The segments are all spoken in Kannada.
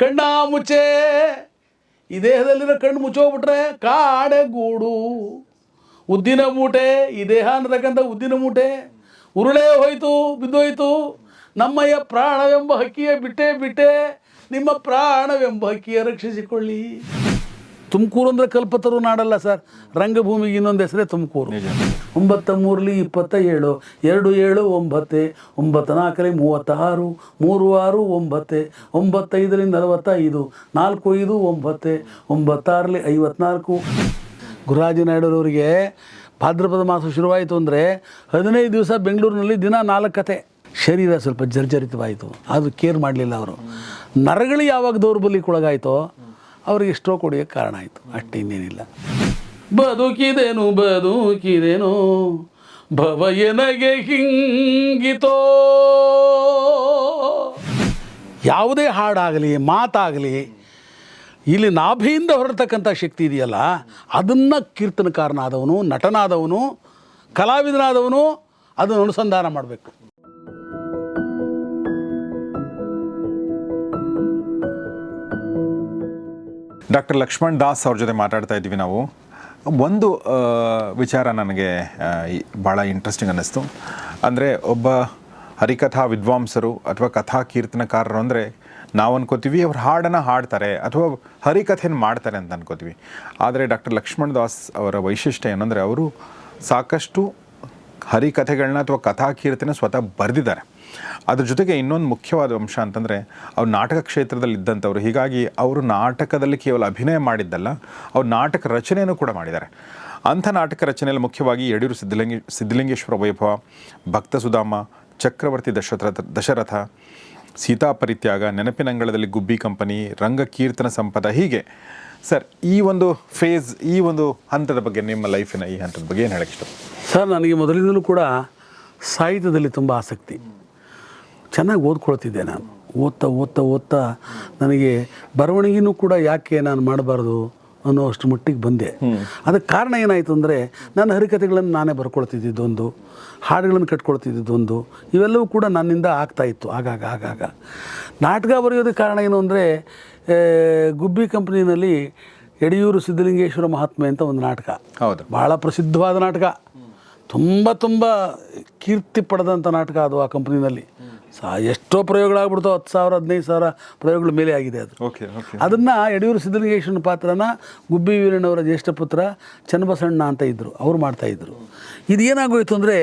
ಕಣ್ಣ ಮುಚ್ಚೆ. ಈ ದೇಹದಲ್ಲಿರೋ ಕಣ್ಣು ಮುಚ್ಚೋಗ್ಬಿಟ್ರೆ ಕಾಡೆ ಗೂಡು. ಉದ್ದಿನ ಮೂಟೆ, ಈ ದೇಹ ಅನ್ನತಕ್ಕಂಥ ಉದ್ದಿನ ಮೂಟೆ. ಉರುಳೇ ಹೋಯ್ತು, ಬಿದ್ದೋಯ್ತು. ನಮ್ಮಯ್ಯ ಪ್ರಾಣವೆಂಬ ಹಕ್ಕಿಯ ಬಿಟ್ಟೆ ಬಿಟ್ಟೆ. ನಿಮ್ಮ ಪ್ರಾಣವೆಂಬ ಹಕ್ಕಿಯ ರಕ್ಷಿಸಿಕೊಳ್ಳಿ. ತುಮಕೂರು ಅಂದರೆ ಕಲ್ಪತರು ನಾಡಲ್ಲ ಸರ್. ರಂಗಭೂಮಿಗೆ ಇನ್ನೊಂದು ಹೆಸರೇ ತುಮಕೂರು. ಒಂಬತ್ತ ಮೂರಲಿ ಇಪ್ಪತ್ತ ಏಳು ಎರಡು ಏಳು ಒಂಬತ್ತೆ ಒಂಬತ್ತ ನಾಲ್ಕಲಿ ಮೂವತ್ತಾರು, ಮೂರು ಆರು ಒಂಬತ್ತೆ ಒಂಬತ್ತೈದರಿಂದ ನಲವತ್ತೈದು, ನಾಲ್ಕು ಐದು ಒಂಬತ್ತೆ ಒಂಬತ್ತಾರಲ್ಲಿ ಐವತ್ನಾಲ್ಕು. ಗುರುರಾಜ ನಾಯ್ಡುರವರಿಗೆ ಭಾದ್ರಪದ ಮಾಸ ಶುರುವಾಯಿತು ಅಂದರೆ ಹದಿನೈದು ದಿವಸ ಬೆಂಗಳೂರಿನಲ್ಲಿ ದಿನ ನಾಲ್ಕು ಕತೆ ಶರೀರ ಸ್ವಲ್ಪ ಜರ್ಜರಿತವಾಯಿತು. ಅದು ಕೇರ್ ಮಾಡಲಿಲ್ಲ ಅವರು. ನರಗಳು ಯಾವಾಗ ದೌರ್ಬಲ್ಯಕ್ಕೊಳಗಾಯಿತೋ ಅವರಿಗೆ ಸ್ಟ್ರೋಕ್ ಹೊಡೆಯೋಕ್ಕೆ ಕಾರಣ ಆಯಿತು. ಅಷ್ಟೇ ಇನ್ನೇನಿಲ್ಲ. ಬದುಕಿದೆನು ಬದುಕಿದೆನು. ಭವ ಎನಗೆ ಹಿಂಗಿತೋ. ಯಾವುದೇ ಹಾಡಾಗಲಿ, ಮಾತಾಗಲಿ, ಇಲ್ಲಿ ನಾಭಿಯಿಂದ ಹೊರತಕ್ಕಂಥ ಶಕ್ತಿ ಇದೆಯಲ್ಲ, ಅದನ್ನು ಕೀರ್ತನಕಾರನಾದವನು, ನಟನಾದವನು, ಕಲಾವಿದನಾದವನು, ಅದನ್ನು ಅನುಸಂಧಾನ ಮಾಡಬೇಕು. ಡಾಕ್ಟರ್ ಲಕ್ಷ್ಮಣ್ ದಾಸ್ ಅವ್ರ ಜೊತೆ ಮಾತಾಡ್ತಾ ಇದ್ವಿ ನಾವು. ಒಂದು ವಿಚಾರ ನನಗೆ ಭಾಳ ಇಂಟ್ರೆಸ್ಟಿಂಗ್ ಅನ್ನಿಸ್ತು. ಅಂದರೆ ಒಬ್ಬ ಹರಿಕಥಾ ವಿದ್ವಾಂಸರು ಅಥವಾ ಕಥಾ ಕೀರ್ತನಕಾರರು ಅಂದರೆ ನಾವು ಅನ್ಕೋತೀವಿ ಅವ್ರು ಹಾಡನ್ನು ಹಾಡ್ತಾರೆ ಅಥವಾ ಹರಿಕಥೆಯನ್ನು ಮಾಡ್ತಾರೆ ಅಂತ ಅನ್ಕೋತೀವಿ. ಆದರೆ ಡಾಕ್ಟರ್ ಲಕ್ಷ್ಮಣ್ ದಾಸ್ ಅವರ ವೈಶಿಷ್ಟ್ಯ ಏನಂದರೆ ಅವರು ಸಾಕಷ್ಟು ಹರಿಕಥೆಗಳನ್ನ ಅಥವಾ ಕಥಾ ಕೀರ್ತನೆ ಸ್ವತಃ ಬರೆದಿದ್ದಾರೆ. ಅದ್ರ ಜೊತೆಗೆ ಇನ್ನೊಂದು ಮುಖ್ಯವಾದ ಅಂಶ ಅಂತಂದರೆ, ಅವ್ರು ನಾಟಕ ಕ್ಷೇತ್ರದಲ್ಲಿ ಇದ್ದಂಥವ್ರು ಹೀಗಾಗಿ ಅವರು ನಾಟಕದಲ್ಲಿ ಕೇವಲ ಅಭಿನಯ ಮಾಡಿದ್ದಲ್ಲ, ಅವ್ರು ನಾಟಕ ರಚನೆಯನ್ನು ಕೂಡ ಮಾಡಿದ್ದಾರೆ. ಅಂಥ ನಾಟಕ ರಚನೆಯಲ್ಲಿ ಮುಖ್ಯವಾಗಿ ಯಡಿಯೂರು ಸಿದ್ಧಲಿಂಗ, ಸಿದ್ಧಲಿಂಗೇಶ್ವರ ವೈಭವ, ಭಕ್ತ ಸುಧಾಮ, ಚಕ್ರವರ್ತಿ ದಶರಥ ದಶರಥ, ಸೀತಾ ಪರಿತ್ಯಾಗ ನೆನಪಿನಂಗಳದಲ್ಲಿ ಗುಬ್ಬಿ ಕಂಪನಿ, ರಂಗ ಕೀರ್ತನ ಸಂಪದ, ಹೀಗೆ. ಸರ್, ಈ ಒಂದು ಫೇಸ್, ಈ ಒಂದು ಹಂತದ ಬಗ್ಗೆ ನಿಮ್ಮ ಲೈಫಿನ ಈ ಹಂತದ ಬಗ್ಗೆ ಏನು ಹೇಳಕ್ಕೆ ಇಷ್ಟ ಸರ್, ನನಗೆ ಮೊದಲಿಂದಲೂ ಕೂಡ ಸಾಹಿತ್ಯದಲ್ಲಿ ತುಂಬ ಆಸಕ್ತಿ. ಚೆನ್ನಾಗಿ ಓದ್ಕೊಳ್ತಿದ್ದೆ ನಾನು. ಓದ್ತಾ ಓದ್ತಾ ಓದ್ತಾ ನನಗೆ ಬರವಣಿಗೆನೂ ಕೂಡ ಯಾಕೆ ನಾನು ಮಾಡಬಾರ್ದು ಅನ್ನೋ ಅಷ್ಟು ಮಟ್ಟಿಗೆ ಬಂದೆ. ಅದಕ್ಕೆ ಕಾರಣ ಏನಾಯಿತು ಅಂದರೆ ನನ್ನ ಹರಿಕತೆಗಳನ್ನು ನಾನೇ ಬರ್ಕೊಳ್ತಿದ್ದಿದ್ದೊಂದು ಹಾಡುಗಳನ್ನು ಕಟ್ಕೊಳ್ತಿದ್ದಿದ್ದೊಂದು ಇವೆಲ್ಲವೂ ಕೂಡ ನನ್ನಿಂದ ಆಗ್ತಾಯಿತ್ತು ಆಗಾಗ ಆಗಾಗ. ನಾಟಕ ಬರೆಯೋದಕ್ಕೆ ಕಾರಣ ಏನು ಅಂದರೆ ಗುಬ್ಬಿ ಕಂಪ್ನಿನಲ್ಲಿ ಯಡಿಯೂರು ಸಿದ್ಧಲಿಂಗೇಶ್ವರ ಮಹಾತ್ಮೆ ಅಂತ ಒಂದು ನಾಟಕ. ಹೌದು. ಭಾಳ ಪ್ರಸಿದ್ಧವಾದ ನಾಟಕ. ತುಂಬ ತುಂಬ ಕೀರ್ತಿ ಪಡೆದಂಥ ನಾಟಕ ಅದು ಆ ಕಂಪ್ನಿನಲ್ಲಿ. ಸಾ ಎಷ್ಟೋ ಪ್ರಯೋಗಗಳಾಗ್ಬಿಡ್ತು ಹತ್ತು ಸಾವಿರ ಹದಿನೈದು ಸಾವಿರ ಪ್ರಯೋಗಗಳ ಮೇಲೆ ಆಗಿದೆ ಅದು. Okay okay. ಅದನ್ನು ಯಡಿಯೂರು ಸಿದ್ಧಲಿಂಗೇಶ್ವರನ ಪಾತ್ರನ ಗುಬ್ಬಿ ವೀರಣ್ಣವರ ಜ್ಯೇಷ್ಠ ಪುತ್ರ ಚನ್ನಬಸಣ್ಣ ಅಂತ ಇದ್ದರು ಅವ್ರು ಮಾಡ್ತಾಯಿದ್ರು ಇದು ಏನಾಗೋಯ್ತು ಅಂದರೆ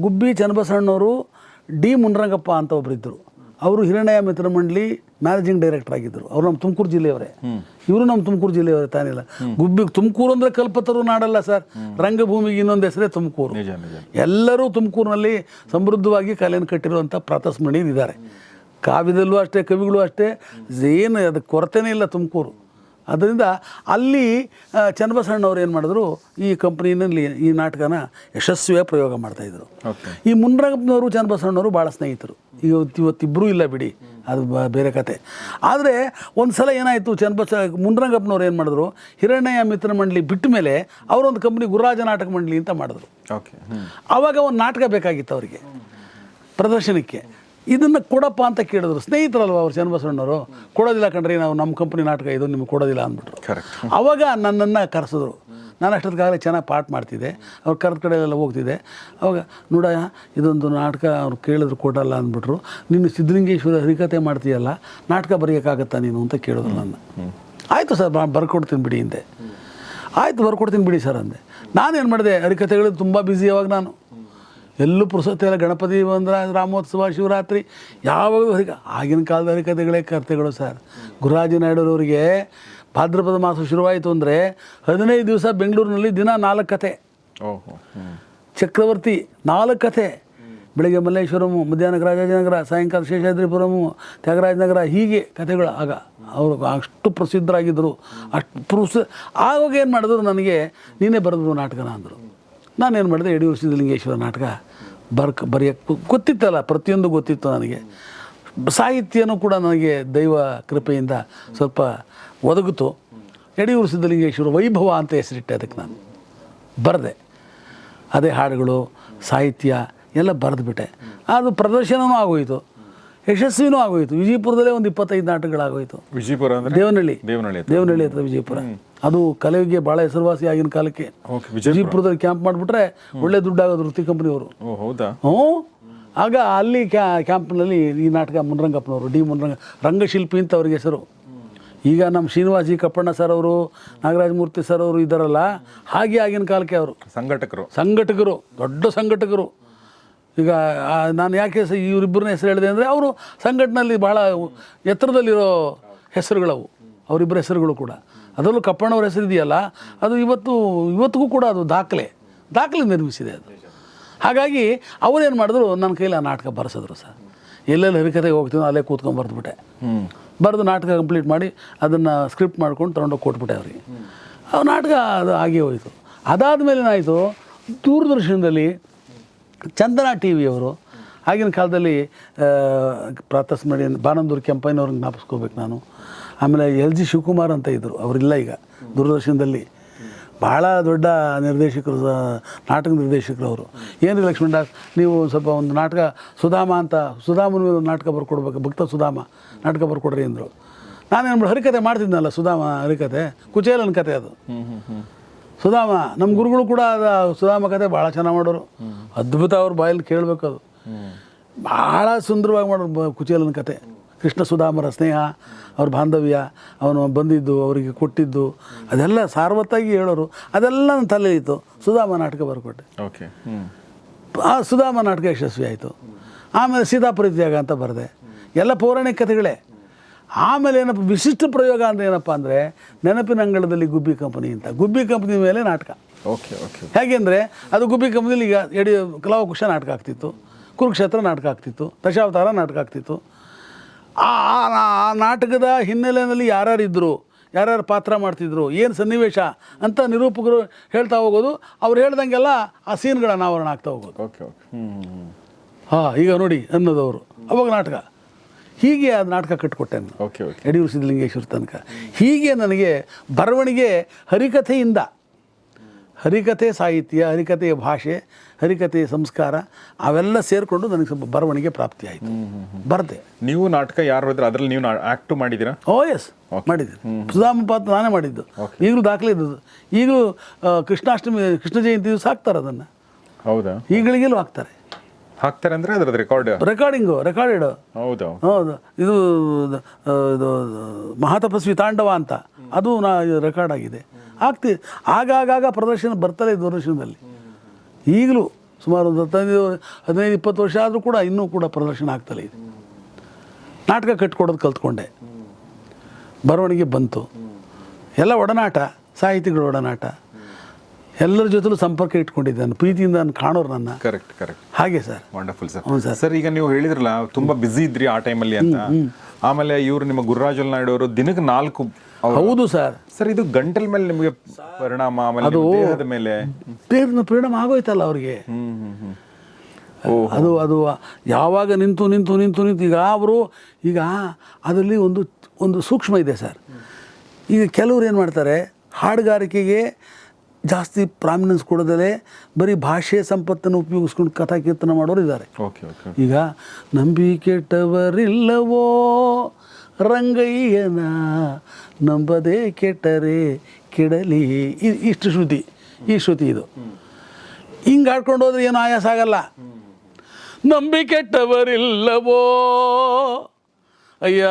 ಗುಬ್ಬಿ ಚನ್ನಬಸಣ್ಣವರು ಡಿ. ಮುನ್ರಂಗಪ್ಪ ಅಂತ ಒಬ್ಬರಿದ್ದರು ಅವರು ಹಿರಣ್ಯ ಮಿತ್ರ ಮಂಡಳಿ ಮ್ಯಾನೇಜಿಂಗ್ ಡೈರೆಕ್ಟರ್ ಆಗಿದ್ದರು. ಅವರು ನಮ್ಮ ತುಮಕೂರು ಜಿಲ್ಲೆಯವರೇ. ಇವರು ನಮ್ಮ ತುಮಕೂರು ಜಿಲ್ಲೆಯವರೇ ತಾನಿಲ್ಲ ಗುಬ್ಬಿ ತುಮಕೂರು ಅಂದರೆ ಕಲ್ಪತರು ನಾಡಲ್ಲ ಸರ್. ರಂಗಭೂಮಿಗೆ ಇನ್ನೊಂದು ಹೆಸರೇ ತುಮಕೂರು. ಎಲ್ಲರೂ ತುಮಕೂರಿನಲ್ಲಿ ಸಮೃದ್ಧವಾಗಿ ಕಲೆಯನ್ನು ಕಟ್ಟಿರುವಂಥ ಪ್ರಾತಸ್ಮರಣೀಯರಿದ್ದಾರೆ ಕಾವ್ಯದಲ್ಲೂ ಅಷ್ಟೇ ಕವಿಗಳು ಅಷ್ಟೇ. ಏನು ಅದಕ್ಕೆ ಕೊರತೆನೇ ಇಲ್ಲ ತುಮಕೂರು. ಅದರಿಂದ ಅಲ್ಲಿ ಚನ್ನಬಸಣ್ಣವ್ರು ಏನು ಮಾಡಿದ್ರು ಈ ಕಂಪ್ನಿನಲ್ಲಿ ಈ ನಾಟಕನ ಯಶಸ್ವಿಯಾಗಿ ಪ್ರಯೋಗ ಮಾಡ್ತಾಯಿದ್ರು ಈ ಮುನ್ರಂಗಪ್ಪನವರು ಚನ್ನಬಸಣ್ಣವರು ಭಾಳ ಸ್ನೇಹಿತರು. ಇವತ್ತು ಇವತ್ತಿಬ್ಬರೂ ಇಲ್ಲ ಬಿಡಿ ಅದು ಬೇರೆ ಕತೆ. ಆದರೆ ಒಂದು ಸಲ ಏನಾಯಿತು ಚನ್ನಬಸ ಮುನ್ರಂಗಪ್ಪನವ್ರು ಏನು ಮಾಡಿದ್ರು ಹಿರಣ್ಯ ಮಿತ್ರ ಮಂಡಳಿ ಬಿಟ್ಟ ಮೇಲೆ ಅವರೊಂದು ಕಂಪ್ನಿ ಗುರುರಾಜ ನಾಟಕ ಮಂಡಳಿ ಅಂತ ಮಾಡಿದ್ರು. ಆವಾಗ ಒಂದು ನಾಟಕ ಬೇಕಾಗಿತ್ತು ಅವರಿಗೆ. ಪ್ರದರ್ಶನಕ್ಕೆ. ಇದನ್ನು ಕೊಡಪ್ಪ ಅಂತ ಕೇಳಿದ್ರು. ಸ್ನೇಹಿತರಲ್ವ ಅವ್ರು ಚನ್ನಬಸವಣ್ಣವರು? ಕೊಡೋದಿಲ್ಲ ಕಣ್ರಿ ನಾವು ನಮ್ಮ ಕಂಪ್ನಿ ನಾಟಕ ಇದು ನಿಮ್ಗೆ ಕೊಡೋದಿಲ್ಲ ಅಂದ್ಬಿಟ್ರು. ಅವಾಗ ನನ್ನನ್ನು ಕರೆಸಿದ್ರು. ನಾನು ಅಷ್ಟೊತ್ತಿಗಾಗಲೇ ಚೆನ್ನಾಗಿ ಪಾಠ ಮಾಡ್ತಿದ್ದೆ. ಅವ್ರು ಕರೆದ ಕಡೆ ಎಲ್ಲ ಹೋಗ್ತಿದ್ದೆ. ಅವಾಗ ನೋಡ ಇದೊಂದು ನಾಟಕ ಅವ್ರು ಕೇಳಿದ್ರು ಕೊಡಲ್ಲ ಅಂದ್ಬಿಟ್ರು. ನೀನು ಸಿದ್ಧಲಿಂಗೇಶ್ವರ ಹರಿಕತೆ ಮಾಡ್ತೀಯಲ್ಲ ನಾಟಕ ಬರೆಯೋಕ್ಕಾಗತ್ತಾ ನೀನು? ಅಂತ ಕೇಳಿದ್ರು ನನ್ನ. ಆಯಿತು ಸರ್ ಬರ್ಕೊಡ್ತೀನಿ ಬಿಡಿ ಹಿಂದೆ ಆಯಿತು ಬರ್ಕೊಡ್ತೀನಿ ಬಿಡಿ ಸರ್ ಅಂದೆ. ನಾನೇನು ಮಾಡಿದೆ ಹರಿಕತೆಗಳು ತುಂಬ ಬ್ಯುಸಿ ಅವಾಗ ನಾನು. ಎಲ್ಲೂ ಪುರುಸತ್ತೆ ಇಲ್ಲ. ಗಣಪತಿ ಬಂದ್ರೆ ರಾಮೋತ್ಸವ ಶಿವರಾತ್ರಿ ಯಾವಾಗಲೂ ಹರಿಕ ಆಗಿನ ಕಾಲದ ಹರಿಕತೆಗಳೇ ಕರ್ತೆಗಳು ಸರ್. ಗುರುರಾಜ ನಾಯ್ಡುರವರಿಗೆ ಭಾದ್ರಪದ ಮಾಸ ಶುರುವಾಯಿತು ಅಂದರೆ ಹದಿನೈದು ದಿವಸ ಬೆಂಗಳೂರಿನಲ್ಲಿ ದಿನ ನಾಲ್ಕು ಕತೆ. ಓಹೋ ಚಕ್ರವರ್ತಿ ನಾಲ್ಕು ಕತೆ. ಬೆಳಗ್ಗೆ ಮಲ್ಲೇಶ್ವರಮು ಮಧ್ಯಾಹ್ನ ರಾಜಾಜಿನಗರ ಸಾಯಂಕಾಲ ಶೇಷಾದ್ರಿಪುರಮು ತ್ಯಾಗರಾಜನಗರ ಹೀಗೆ ಕಥೆಗಳು ಆಗ ಅವರು ಅಷ್ಟು ಪ್ರಸಿದ್ಧರಾಗಿದ್ದರು ಅಷ್ಟು ಪ್ರಸ ಆವಾಗ ಏನು ಮಾಡಿದ್ರು? ನನಗೆ ನೀನೇ ಬರೆದ್ರು ನಾಟಕನ ಅಂದರು. ನಾನೇನು ಮಾಡಿದೆ? ಯಡಿಯೂರು ಸಿದ್ಧಲಿಂಗೇಶ್ವರ ನಾಟಕ. ಬರ್ಕ ಬರೆಯೋಕ್ಕೆ ಗೊತ್ತಿತ್ತಲ್ಲ ಪ್ರತಿಯೊಂದು ಗೊತ್ತಿತ್ತು ನನಗೆ. ಸಾಹಿತ್ಯನೂ ಕೂಡ ನನಗೆ ದೈವ ಕೃಪೆಯಿಂದ ಸ್ವಲ್ಪ ಒದಗಿತು. ಯಡಿಯೂರು ಸಿದ್ಧಲಿಂಗೇಶ್ವರ ವೈಭವ ಅಂತ ಹೆಸರಿಟ್ಟೆ ಅದಕ್ಕೆ ನಾನು. ಬರೆದೆ. ಅದೇ ಹಾಡುಗಳು ಸಾಹಿತ್ಯ ಎಲ್ಲ ಬರೆದುಬಿಟ್ಟೆ ಅದು ಪ್ರದರ್ಶನವೂ ಆಗೋಯಿತು. ಯಶಸ್ವಿನೂ ಆಗೋಯಿತು. ವಿಜಯಪುರದಲ್ಲೇ ಒಂದು ಇಪ್ಪತ್ತೈದು ನಾಟಕಗಳಾಗೋಯಿತು. ವಿಜಯಪುರ ಅಂದ್ರೆ? ದೇವನಹಳ್ಳಿ. ದೇವನಹಳ್ಳಿ. ದೇವನಹಳ್ಳಿ ಹತ್ರ ವಿಜಯಪುರ. ಅದು ಕಲೆಗೆ ಭಾಳ ಹೆಸರುವಾಸಿ ಆಗಿನ ಕಾಲಕ್ಕೆ. ವಿಜಯಪುರದಲ್ಲಿ ಕ್ಯಾಂಪ್ ಮಾಡಿಬಿಟ್ರೆ ಒಳ್ಳೆ ದುಡ್ಡಾಗೋದು ವೃತ್ತಿ ಕಂಪನಿಯವರು. ಹೌದಾ? ಹ್ಞೂ. ಆಗ ಅಲ್ಲಿ ಕ್ಯಾ ಕ್ಯಾಂಪ್ನಲ್ಲಿ ಈ ನಾಟಕ ಮುನ್ರಂಗಪ್ಪನವರು ಡಿ ಮುನರಂಗ ರಂಗಶಿಲ್ಪಿ ಅಂತ ಅವ್ರಿಗೆ ಹೆಸರು. ಈಗ ನಮ್ಮ ಶ್ರೀನಿವಾಸಿ ಕಪ್ಪಣ್ಣ ಸರ್ ಅವರು ನಾಗರಾಜ ಮೂರ್ತಿ ಸರ್ ಅವರು ಇದ್ದಾರಲ್ಲ ಹಾಗೆ ಆಗಿನ ಕಾಲಕ್ಕೆ ಅವರು. ಸಂಘಟಕರು. ಸಂಘಟಕರು ದೊಡ್ಡ ಸಂಘಟಕರು. ಈಗ ನಾನು ಯಾಕೆ ಇವರಿಬ್ಬರನ್ನ ಹೆಸರು ಹೇಳಿದೆ ಅಂದರೆ ಅವರು ಸಂಘಟನೆಯಲ್ಲಿ ಭಾಳ ಎತ್ತರದಲ್ಲಿರೋ ಹೆಸರುಗಳವು. ಅವರಿಬ್ಬರ ಹೆಸರುಗಳು ಕೂಡ. ಅದರಲ್ಲೂ ಕಪ್ಪಣ್ಣವ್ರ ಹೆಸರಿದೆಯಲ್ಲ ಅದು ಇವತ್ತು ಇವತ್ತಿಗೂ ಕೂಡ ಅದು ದಾಖಲೆ ದಾಖಲೆ ನಿರ್ಮಿಸಿದೆ ಅದು. ಹಾಗಾಗಿ ಅವರೇನು ಮಾಡಿದ್ರು ನನ್ನ ಕೈಲಿ ಆ ನಾಟಕ ಬರೆಸಿದ್ರು ಸರ್. ಎಲ್ಲೆಲ್ಲಿ ಹರಿಕತೆಗೆ ಹೋಗ್ತೀನೋ ಅಲ್ಲೇ ಕೂತ್ಕೊಂಡು ಬರೆದ್ಬಿಟ್ಟೆ. ಬರೆದು ನಾಟಕ ಕಂಪ್ಲೀಟ್ ಮಾಡಿ ಅದನ್ನು ಸ್ಕ್ರಿಪ್ಟ್ ಮಾಡ್ಕೊಂಡು ತೊಗೊಂಡೋಗಿ ಕೊಟ್ಬಿಟ್ಟೆ ಅವ್ರಿಗೆ. ಆ ನಾಟಕ ಅದು ಆಗೇ ಹೋಯಿತು. ಅದಾದಮೇಲೆ ಏನಾಯಿತು ದೂರದರ್ಶನದಲ್ಲಿ ಚಂದನ ಟಿ ವಿಯವರು ಆಗಿನ ಕಾಲದಲ್ಲಿ ಪ್ರಾತಸ್ಮರಣಿ ಬಾನಂದೂರು ಕೆಂಪಯ್ಯನವ್ರನ್ನ ಜ್ಞಾಪಿಸ್ಕೋಬೇಕು ನಾನು. ಆಮೇಲೆ ಎಲ್ ಜಿ ಶಿವಕುಮಾರ್ ಅಂತ ಇದ್ದರು ಅವರಿಲ್ಲ ಈಗ ದೂರದರ್ಶನದಲ್ಲಿ. ಭಾಳ ದೊಡ್ಡ ನಿರ್ದೇಶಕರು ನಾಟಕ ನಿರ್ದೇಶಕರು ಅವರು. ಏನು ಲಕ್ಷ್ಮಣ್ ದಾಸ್ ನೀವು ಸ್ವಲ್ಪ ಒಂದು ನಾಟಕ ಸುಧಾಮ ಅಂತ ಸುಧಾಮನ ಒಂದು ನಾಟಕ ಬರ್ಕೊಡ್ಬೇಕು ಭಕ್ತ ಸುಧಾಮ ನಾಟಕ ಬರ್ಕೊಡ್ರಿ ಅಂದರು. ನಾನೇನು ಹರಿಕತೆ ಮಾಡ್ತಿದ್ನಲ್ಲ ಸುಧಾಮ ಹರಿಕತೆ ಕುಚೇಲನ ಕತೆ ಅದು. ಸುಧಾಮ ನಮ್ಮ ಗುರುಗಳು ಕೂಡ ಅದು ಸುಧಾಮ ಕತೆ ಭಾಳ ಚೆನ್ನಾಗಿ ಮಾಡೋರು. ಅದ್ಭುತ ಅವ್ರ ಬಾಯಲ್ಲಿ ಕೇಳಬೇಕು ಅದು ಹ್ಮ್. ಭಾಳ ಸುಂದರವಾಗಿ ಮಾಡೋರು ಕುಚೇಲನ ಕತೆ. ಕೃಷ್ಣ ಸುಧಾಮರ ಸ್ನೇಹ ಅವ್ರ ಬಾಂಧವ್ಯ ಅವನು ಬಂದಿದ್ದು ಅವರಿಗೆ ಕೊಟ್ಟಿದ್ದು ಅದೆಲ್ಲ ಸಾರ್ವತ್ತಾಗಿ ಹೇಳೋರು ಅದೆಲ್ಲ ನನ್ನ ಇತ್ತು. ಸುಧಾಮ ನಾಟಕ ಬರ್ಕೊಟ್ಟೆ. ಓಕೆ ಆ ಸುಧಾಮ ನಾಟಕ ಯಶಸ್ವಿ ಆಯಿತು. ಆಮೇಲೆ ಸೀತಾಪರಿತ್ಯಾಗ ಅಂತ ಬರೆದೆ. ಎಲ್ಲ ಪೌರಾಣಿಕ ಕಥೆಗಳೇ. ಆಮೇಲೆ ಏನಪ್ಪ ವಿಶಿಷ್ಟ ಪ್ರಯೋಗ ಅಂದ್ರೆ ಏನಪ್ಪ ಅಂದರೆ ನೆನಪಿನ ಅಂಗಳದಲ್ಲಿ ಗುಬ್ಬಿ ಕಂಪನಿ ಅಂತ. ಗುಬ್ಬಿ ಕಂಪನಿ ಮೇಲೆ ನಾಟಕ. Okay okay. ಹೇಗೆಂದರೆ ಅದು ಗುಬ್ಬಿ ಕಂಪನಿಲಿ ಈಗ ಯಡಿ ಕಲಾವಕುಶ ನಾಟಕ ಆಗ್ತಿತ್ತು. ಕುರುಕ್ಷೇತ್ರ ನಾಟಕ ಆಗ್ತಿತ್ತು. ದಶಾವತಾರ ನಾಟಕ ಆಗ್ತಿತ್ತು. ಆ ಆ- ಆ ನಾಟಕದ ಹಿನ್ನೆಲೆಯಲ್ಲಿ ಯಾರ್ಯಾರು ಇದ್ದರು ಯಾರ್ಯಾರು ಪಾತ್ರ ಮಾಡ್ತಿದ್ರು ಏನು ಸನ್ನಿವೇಶ ಅಂತ ನಿರೂಪಕರು ಹೇಳ್ತಾ ಹೋಗೋದು. ಅವ್ರು ಹೇಳ್ದಂಗೆಲ್ಲ ಆ ಸೀನ್ಗಳ ಅನಾವರಣ ಆಗ್ತಾ ಹೋಗೋದು. ಓಕೆ ಓಕೆ ಹಾಂ ಈಗ ನೋಡಿ ಅನ್ನೋದವರು ಅವಾಗ ನಾಟಕ. ಹೀಗೆ ಅದು ನಾಟಕ ಕಟ್ಟಿಕೊಟ್ಟೆ ನಾನು. ಓಕೆ ಓಕೆ ಯಡಿಯೂರು ಸಿದ್ಧಲಿಂಗೇಶ್ವರ ತನಕ. ಹೀಗೆ ನನಗೆ ಬರವಣಿಗೆ ಹರಿಕಥೆಯಿಂದ ಹರಿಕಥೆ ಸಾಹಿತ್ಯ ಹರಿಕಥೆಯ ಭಾಷೆ ಹರಿಕಥೆಯ ಸಂಸ್ಕಾರ ಅವೆಲ್ಲ ಸೇರಿಕೊಂಡು ನನಗೆ ಸ್ವಲ್ಪ ಬರವಣಿಗೆ ಪ್ರಾಪ್ತಿಯಾಯಿತು ಬರದೆ. ನೀವು ನಾಟಕ ಯಾರು ಹೋದ್ರೆ ಅದರಲ್ಲಿ ನೀವು ಆಕ್ಟ್ ಮಾಡಿದ್ದೀರಾ? ಓ ಎಸ್ ಮಾಡಿದ್ದೀನಿ ಸುಧಾಮ ಪಾತ್ರ ನಾನೇ ಮಾಡಿದ್ದು. ಈಗಲೂ ದಾಖಲೆ ಇದ್ದದ್ದು. ಈಗಲೂ ಕೃಷ್ಣಾಷ್ಟಮಿ ಕೃಷ್ಣ ಜಯಂತಿ ದಿವಸ ಹಾಕ್ತಾರೆ ಅದನ್ನು. ಹೌದಾ? ಈಗಳಿಗೆಲ್ಲೂ ಹಾಕ್ತಾರೆ. ಹಾಕ್ತಾರೆ ಅಂದರೆ ಅದರದ್ದು ರೆಕಾರ್ಡ್ ರೆಕಾರ್ಡಿಂಗು ರೆಕಾರ್ಡೆಡ್ ಹೌದು ಹೌದು. ಇದು ಇದು ಮಹಾತಪಸ್ವಿ ತಾಂಡವ ಅಂತ. ಅದು ನಾ ರೆಕಾರ್ಡ್ ಆಗಿದೆ. ಆಗ್ತಿ ಆಗಾಗ ಪ್ರದರ್ಶನ ಬರ್ತಾರೆ ದೂರದರ್ಶನದಲ್ಲಿ ಈಗಲೂ ಸುಮಾರು ಒಂದು ಹತ್ತೈದು ಹದಿನೈದು ಇಪ್ಪತ್ತು ವರ್ಷ ಆದರೂ ಕೂಡ ಇನ್ನೂ ಕೂಡ ಪ್ರದರ್ಶನ ಆಗ್ತಲೇ ಇದೆ. ನಾಟಕ ಕಟ್ಕೊಡೋದು ಕಲ್ತ್ಕೊಂಡೆ. ಬರವಣಿಗೆ ಬಂತು. ಎಲ್ಲ ಒಡನಾಟ ಸಾಹಿತಿಗಳ ಒಡನಾಟ. ಎಲ್ಲರ ಜೊತೆಲೂ ಸಂಪರ್ಕ ಇಟ್ಕೊಂಡಿದ್ದೆ ನಾನು. ಪ್ರೀತಿಯಿಂದ ನಾನು ಕಾಣೋರು ನನ್ನ. ಕರೆಕ್ಟ್ ಕರೆಕ್ಟ್ ಹಾಗೆ ಸರ್. ವಂಡರ್ಫುಲ್ ಸರ್ ಹ್ಞೂ ಸರ್. ಸರ್ ಈಗ ನೀವು ಹೇಳಿದ್ರಲ್ಲ ತುಂಬ ಬಿಸಿ ಇದ್ರಿ ಆ ಟೈಮಲ್ಲಿ ಅಂತ. ಆಮೇಲೆ ಇವರು ನಿಮ್ಮ ಗುರುರಾಜಲ್ ನಾಯ್ಡು ಅವರು ದಿನಕ್ಕೆ ನಾಲ್ಕು ಹೌದು. ಸರ್. ಸರ್ ಇದು ಗಂಟಲ್ ಮೇಲೆ ನಿಮಗೆ ಪರಿಣಾಮ ನಿಮ್ಮ ದೇಹದ ಮೇಲೆ? ದೇಹದ ಪರಿಣಾಮ ಆಗೋಯ್ತಲ್ಲ ಅವ್ರಿಗೆ. ಅದು ಅದು ಯಾವಾಗ ನಿಂತು ನಿಂತು ನಿಂತು ನಿಂತು ಈಗ ಅವರು ಈಗ ಅದರಲ್ಲಿ ಒಂದು ಒಂದು ಸೂಕ್ಷ್ಮ ಇದೆ ಸರ್. ಈಗ ಕೆಲವ್ರು ಏನು ಮಾಡ್ತಾರೆ ಹಾಡುಗಾರಿಕೆಗೆ ಜಾಸ್ತಿ ಪ್ರಾಮಿನೆನ್ಸ್ ಕೊಡದಲೇ ಬರೀ ಭಾಷೆ ಸಂಪತ್ತನ್ನು ಉಪಯೋಗಿಸ್ಕೊಂಡು ಕಥಾ ಕೀರ್ತನ ಮಾಡೋರು ಇದ್ದಾರೆ. Okay okay. ಈಗ ನಂಬಿಕೆ ಕೆಟ್ಟವರಿಲ್ಲವೋ ರಂಗಯ್ಯನ ನಂಬದೆ ಕೆಟ್ಟರೆ ಕೆಡಲಿ. ಇಷ್ಟು ಶ್ರುತಿ ಈ ಶ್ರುತಿ ಇದು. ಹಿಂಗೆ ಆಡ್ಕೊಂಡು ಹೋದ್ರೆ ಏನು ಆಯಾಸ ಆಗಲ್ಲ. ನಂಬಿ ಕೆಟ್ಟವರಿಲ್ಲವೋ? ಅಯ್ಯ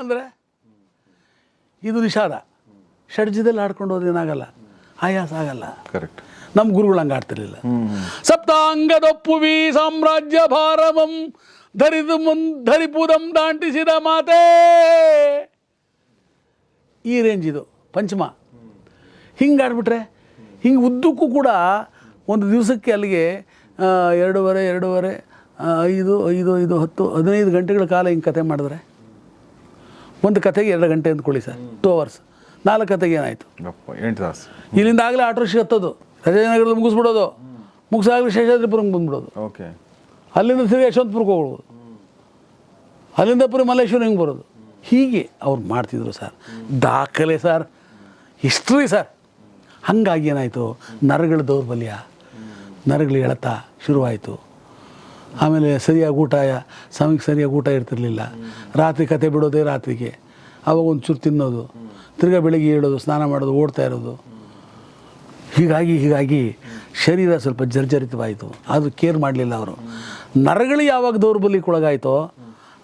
ಅಂದರೆ ಇದು ನಿಷಾದ ಷಡ್ಜದಲ್ಲಿ ಆಡ್ಕೊಂಡು ಹೋದ್ರೆ ಏನಾಗಲ್ಲ. ಆಯಾಸ ಆಗಲ್ಲ. ಕರೆಕ್ಟ್ ನಮ್ಮ ಗುರುಗಳು ಹಂಗೆ ಆಡ್ತಿರ್ಲಿಲ್ಲ. ಸಪ್ತಾಂಗದೊಪ್ಪುವಿ ಸಾಮ್ರಾಜ್ಯ ಭಾರವಂ ಧರಿದು ಮುನ್ ಧರಿಪುದಂ ದಾಂಟಿಸಿದ ಮಾತೇ. ಈ ರೇಂಜ್ ಇದು ಪಂಚಮ. ಹಿಂಗೆ ಆಡ್ಬಿಟ್ರೆ ಹಿಂಗೆ ಉದ್ದಕ್ಕೂ ಕೂಡ ಒಂದು ದಿವಸಕ್ಕೆ ಅಲ್ಲಿಗೆ ಎರಡೂವರೆ ಎರಡೂವರೆ ಐದು ಐದು ಐದು ಹತ್ತು ಹದಿನೈದು ಗಂಟೆಗಳ ಕಾಲ ಹಿಂಗೆ ಕತೆ ಮಾಡಿದ್ರೆ. ಒಂದು ಕತೆಗೆ ಎರಡು ಗಂಟೆ ಅಂದ್ಕೊಳ್ಳಿ ಸರ್ ಟೂ ಅವರ್ಸ್ ನಾಲ್ಕು ಕತೆಗೆ ಏನಾಯಿತು? ಎಂಟು ತಾಸು. ಇಲ್ಲಿಂದ ಆಗಲೇ ಆಟೋ ರಿಕ್ಷಾ ಹತ್ತೋದು. ರಜಾನಗರದಲ್ಲಿ ಮುಗಿಸ್ಬಿಡೋದು. ಮುಗಿಸಾಗಲೇ ಶೇಷಾದ್ರಿಪುರಂಗೆ ಬಂದ್ಬಿಡೋದು. ಓಕೆ. ಅಲ್ಲಿಂದ ತಿರುಗಿ ಯಶವಂತಪುರಕ್ಕೆ ಹೋಗ್ಬೋದು. ಅಲ್ಲಿಂದ ಪುರಿ ಮಲ್ಲೇಶ್ವರ ಹೆಂಗೆ ಬರೋದು? ಹೀಗೆ ಅವ್ರು ಮಾಡ್ತಿದ್ರು ಸರ್. ದಾಖಲೆ ಸರ್. History sir. ಹಾಗಾಗಿ ಏನಾಯಿತು? ನರಗಳ ದೌರ್ಬಲ್ಯ. ನರಗಳು ಎಳೆತ ಶುರುವಾಯಿತು. ಆಮೇಲೆ ಸರಿಯಾಗಿ ಊಟ ಸಮಯಕ್ಕೆ ಸರಿಯಾಗಿ ಊಟ ಇರ್ತಿರ್ಲಿಲ್ಲ. ರಾತ್ರಿ ಕತೆ ಬಿಡೋದೇ ರಾತ್ರಿಗೆ. ಅವಾಗ ಒಂಚೂರು ತಿನ್ನೋದು. ತಿರ್ಗಾ ಬೆಳಿಗ್ಗೆ ಏಳೋದು, ಸ್ನಾನ ಮಾಡೋದು, ಓಡ್ತಾ ಇರೋದು. ಹೀಗಾಗಿ ಹೀಗಾಗಿ ಶರೀರ ಸ್ವಲ್ಪ ಜರ್ಜರಿತವಾಯಿತು. ಅದು ಕೇರ್ ಮಾಡಲಿಲ್ಲ ಅವರು. ನರಗಳು ಯಾವಾಗ ದೌರ್ಬಲ್ಯಕ್ಕೊಳಗಾಯಿತೋ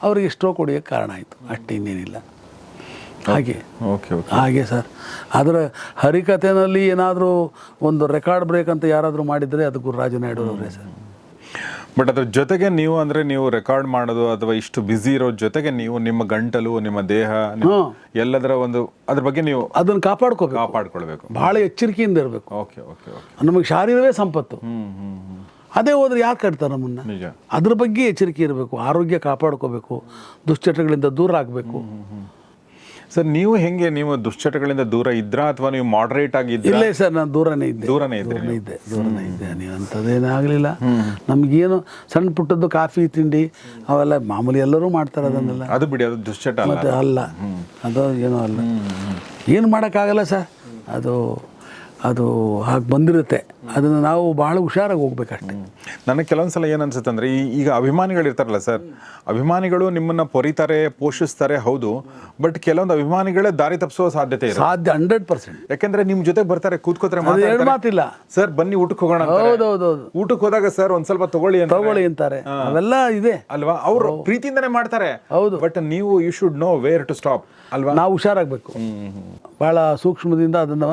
ಅವರಿಗೆ ಸ್ಟ್ರೋಕ್ ಹೊಡೆಯೋಕ್ಕೆ ಕಾರಣ ಆಯಿತು. ಅಷ್ಟು ಇನ್ನೇನಿಲ್ಲ. ಹಾಗೆ. ಓಕೆ ಓಕೆ ಹಾಗೆ ಸರ್. ಅದರ ಹರಿಕಥೆನಲ್ಲಿ ಏನಾದರೂ ಒಂದು ರೆಕಾರ್ಡ್ ಬ್ರೇಕ್ ಅಂತ ಯಾರಾದರೂ ಮಾಡಿದರೆ ಅದು ಗುರುರಾಜ ನಾಯ್ಡು ಅವರೇ ಸರ್. ಬಟ್ ಅದ್ರ ಜೊತೆಗೆ ನೀವು ಅಂದ್ರೆ ನೀವು ರೆಕಾರ್ಡ್ ಮಾಡೋದು ಅಥವಾ ಇಷ್ಟು ಬ್ಯುಸಿ ಇರೋ ಜೊತೆಗೆ ನೀವು ನಿಮ್ಮ ಗಂಟಲು ನಿಮ್ಮ ದೇಹ ನಿಮ್ಮ ಎಲ್ಲದರ ಒಂದು ಅದ್ರ ಬಗ್ಗೆ ನೀವು ಅದನ್ನು ಕಾಪಾಡ್ಕೋಬೇಕು. ಕಾಪಾಡ್ಕೊಳ್ಬೇಕು. ಭಾಳ ಎಚ್ಚರಿಕೆಯಿಂದ ಇರಬೇಕು. ಓಕೆ ಓಕೆ ಓಕೆ ನಮಗೆ ಶಾರೀರವೇ ಸಂಪತ್ತು. ಹ್ಮ್ ಹ್ಮ್ ಹ್ಮ್. ಅದೇ ಹೋದ್ರೆ ಯಾರು ಕಟ್ತಾರೆ ನಮ್ಮನ್ನ? ನಿಜ. ಅದ್ರ ಬಗ್ಗೆ ಎಚ್ಚರಿಕೆ ಇರಬೇಕು. ಆರೋಗ್ಯ ಕಾಪಾಡ್ಕೋಬೇಕು. ದುಶ್ಚಟಗಳಿಂದ ದೂರ ಆಗಬೇಕು. ಸರ್ ನೀವು ಹೆಂಗೆ ನೀವು ದುಶ್ಚಟಗಳಿಂದ ದೂರ ಇದ್ರಾ ಅಥವಾ ನೀವು ಮಾಡರೇಟ್ ಆಗಿ ಇಲ್ಲ ಸರ್ ನಾನು ದೂರನೇ ಇದ್ದೆ. ದೂರನೇ ದೂರನೇ ಇದ್ದೆ ದೂರನೇ ಇದ್ದೆ. ನೀವು ಅಂಥದ್ದೇನೂ ಆಗಲಿಲ್ಲ ನಮಗೇನು ಸಣ್ಣ ಪುಟ್ಟದ್ದು ಕಾಫಿ ತಿಂಡಿ ಅವೆಲ್ಲ ಮಾಮೂಲಿ ಎಲ್ಲರೂ ಮಾಡ್ತಾರೆ ಅದನ್ನೆಲ್ಲ. ಅದು ಬಿಡಿ ಅದು ದುಶ್ಚಟ ಮತ್ತೆ ಅಲ್ಲ. ಅದು ಏನೂ ಅಲ್ಲ. ಏನು ಮಾಡೋಕ್ಕಾಗಲ್ಲ ಸರ್. ಅದು ಅದು ಹಾಗೆ ಬಂದಿರುತ್ತೆ. ಅದನ್ನು ನಾವು ಭಾಳ ಹುಷಾರಾಗಿ ಹೋಗ್ಬೇಕಷ್ಟೆ. ನನಗೆ ಕೆಲವೊಂದ್ಸಲ ಏನು ಅನ್ಸುತ್ತೆ ಅಂದರೆ ಈಗ ಅಭಿಮಾನಿಗಳು ಇರ್ತಾರಲ್ಲ ಸರ್ ಅಭಿಮಾನಿಗಳು ನಿಮ್ಮನ್ನು ಪೊರಿತಾರೆ ಪೋಷಿಸ್ತಾರೆ ಹೌದು. ಬಟ್ ಕೆಲವೊಂದು ಅಭಿಮಾನಿಗಳೇ ದಾರಿ ತಪ್ಪಿಸುವ ಸಾಧ್ಯತೆ ಇದೆ ಸಾಧ್ಯ ಹಂಡ್ರೆಡ್ ಪರ್ಸೆಂಟ್. ಯಾಕೆಂದ್ರೆ ನಿಮ್ಮ ಜೊತೆ ಬರ್ತಾರೆ ಕೂತ್ಕೋತಾರೆ ಮಾತಿಲ್ಲ. ಸರ್ ಬನ್ನಿ ಊಟಕ್ಕೆ ಹೋಗೋಣ. ಹೌದೌದೌದು. ಊಟಕ್ಕೆ ಹೋದಾಗ ಸರ್ ಒಂದು ಸ್ವಲ್ಪ ತಗೊಳ್ಳಿ ಅಂತ ತಗೊಳ್ಳಿ ಅಂತಾರೆ. ಅವೆಲ್ಲ ಇದೆ. ಅಲ್ವಾ? ಅವರು ಪ್ರೀತಿಯಿಂದನೇ ಮಾಡ್ತಾರೆ. ಹೌದು. ಬಟ್ ನೀವು you should know where to stop ಅಲ್ವಾ? ನಾವು ಹುಷಾರಾಗಬೇಕು. ಭಾಳ ಸೂಕ್ಷ್ಮದಿಂದ ಅದನ್ನು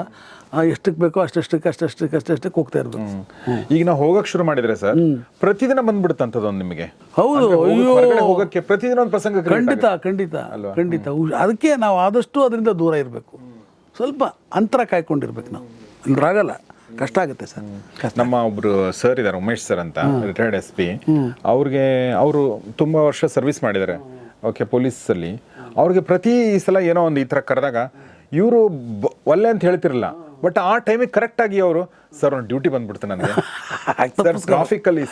ಎಷ್ಟಕ್ಕೆ ಬೇಕೋ ಅಷ್ಟಷ್ಟಕ್ಕೆ ಅಷ್ಟಷ್ಟಕ್ಕೆ ಅಷ್ಟಷ್ಟಕ್ಕೆ ಹೋಗ್ತಾ ಇರಬೇಕು. ಈಗ ನಾವು ಹೋಗಕ್ಕೆ ಶುರು ಮಾಡಿದ್ರೆ ಸರ್ ಪ್ರತಿದಿನ ಬಂದ್ಬಿಡುತ್ತಂತದೊಂದು ನಿಮಗೆ? ಹೌದು ಅಯ್ಯೋ. ಹೋಗಕ್ಕೆ ಪ್ರತಿದಿನ ಒಂದು ಪ್ರಸಂಗ ಖಂಡಿತ ಖಂಡಿತ ಖಂಡಿತ. ಅದಕ್ಕೆ ನಾವು ಆದಷ್ಟು ಅದರಿಂದ ದೂರ ಇರಬೇಕು. ಸ್ವಲ್ಪ ಅಂತರ ಕಾಯ್ಕೊಂಡಿರ್ಬೇಕು ನಾವು. ಇಲ್ರಾಗಲ್ಲ ಕಷ್ಟ ಆಗುತ್ತೆ ಸರ್. ನಮ್ಮ ಒಬ್ರು ಸರ್ ಇದ್ದಾರೆ ಉಮೇಶ್ ಸರ್ ಅಂತ ರಿಟೈರ್ಡ್ ಎಸ್ ಪಿ ಅವ್ರಿಗೆ ಅವರು ತುಂಬಾ ವರ್ಷ ಸರ್ವಿಸ್ ಮಾಡಿದ್ದಾರೆ ಓಕೆ ಪೊಲೀಸಲ್ಲಿ ಅವ್ರಿಗೆ ಪ್ರತಿ ಸಲ ಏನೋ ಒಂದು ಈ ಥರ ಕರೆದಾಗ ಇವರು ಒಲ್ಲೆ ಅಂತ ಹೇಳ್ತಿರಲ್ಲ. ಬಟ್ ಆ ಟೈಮಿಗೆ ಕರೆಕ್ಟ್ ಆಗಿ ಅವರು ಸರ್ ಒಂದು ಡ್ಯೂಟಿ ಬಂದ್ಬಿಡ್ತು ನನಗೆ. ಸರ್ ಟ್ರಾಫಿಕ್ ಅಲ್ಲಿ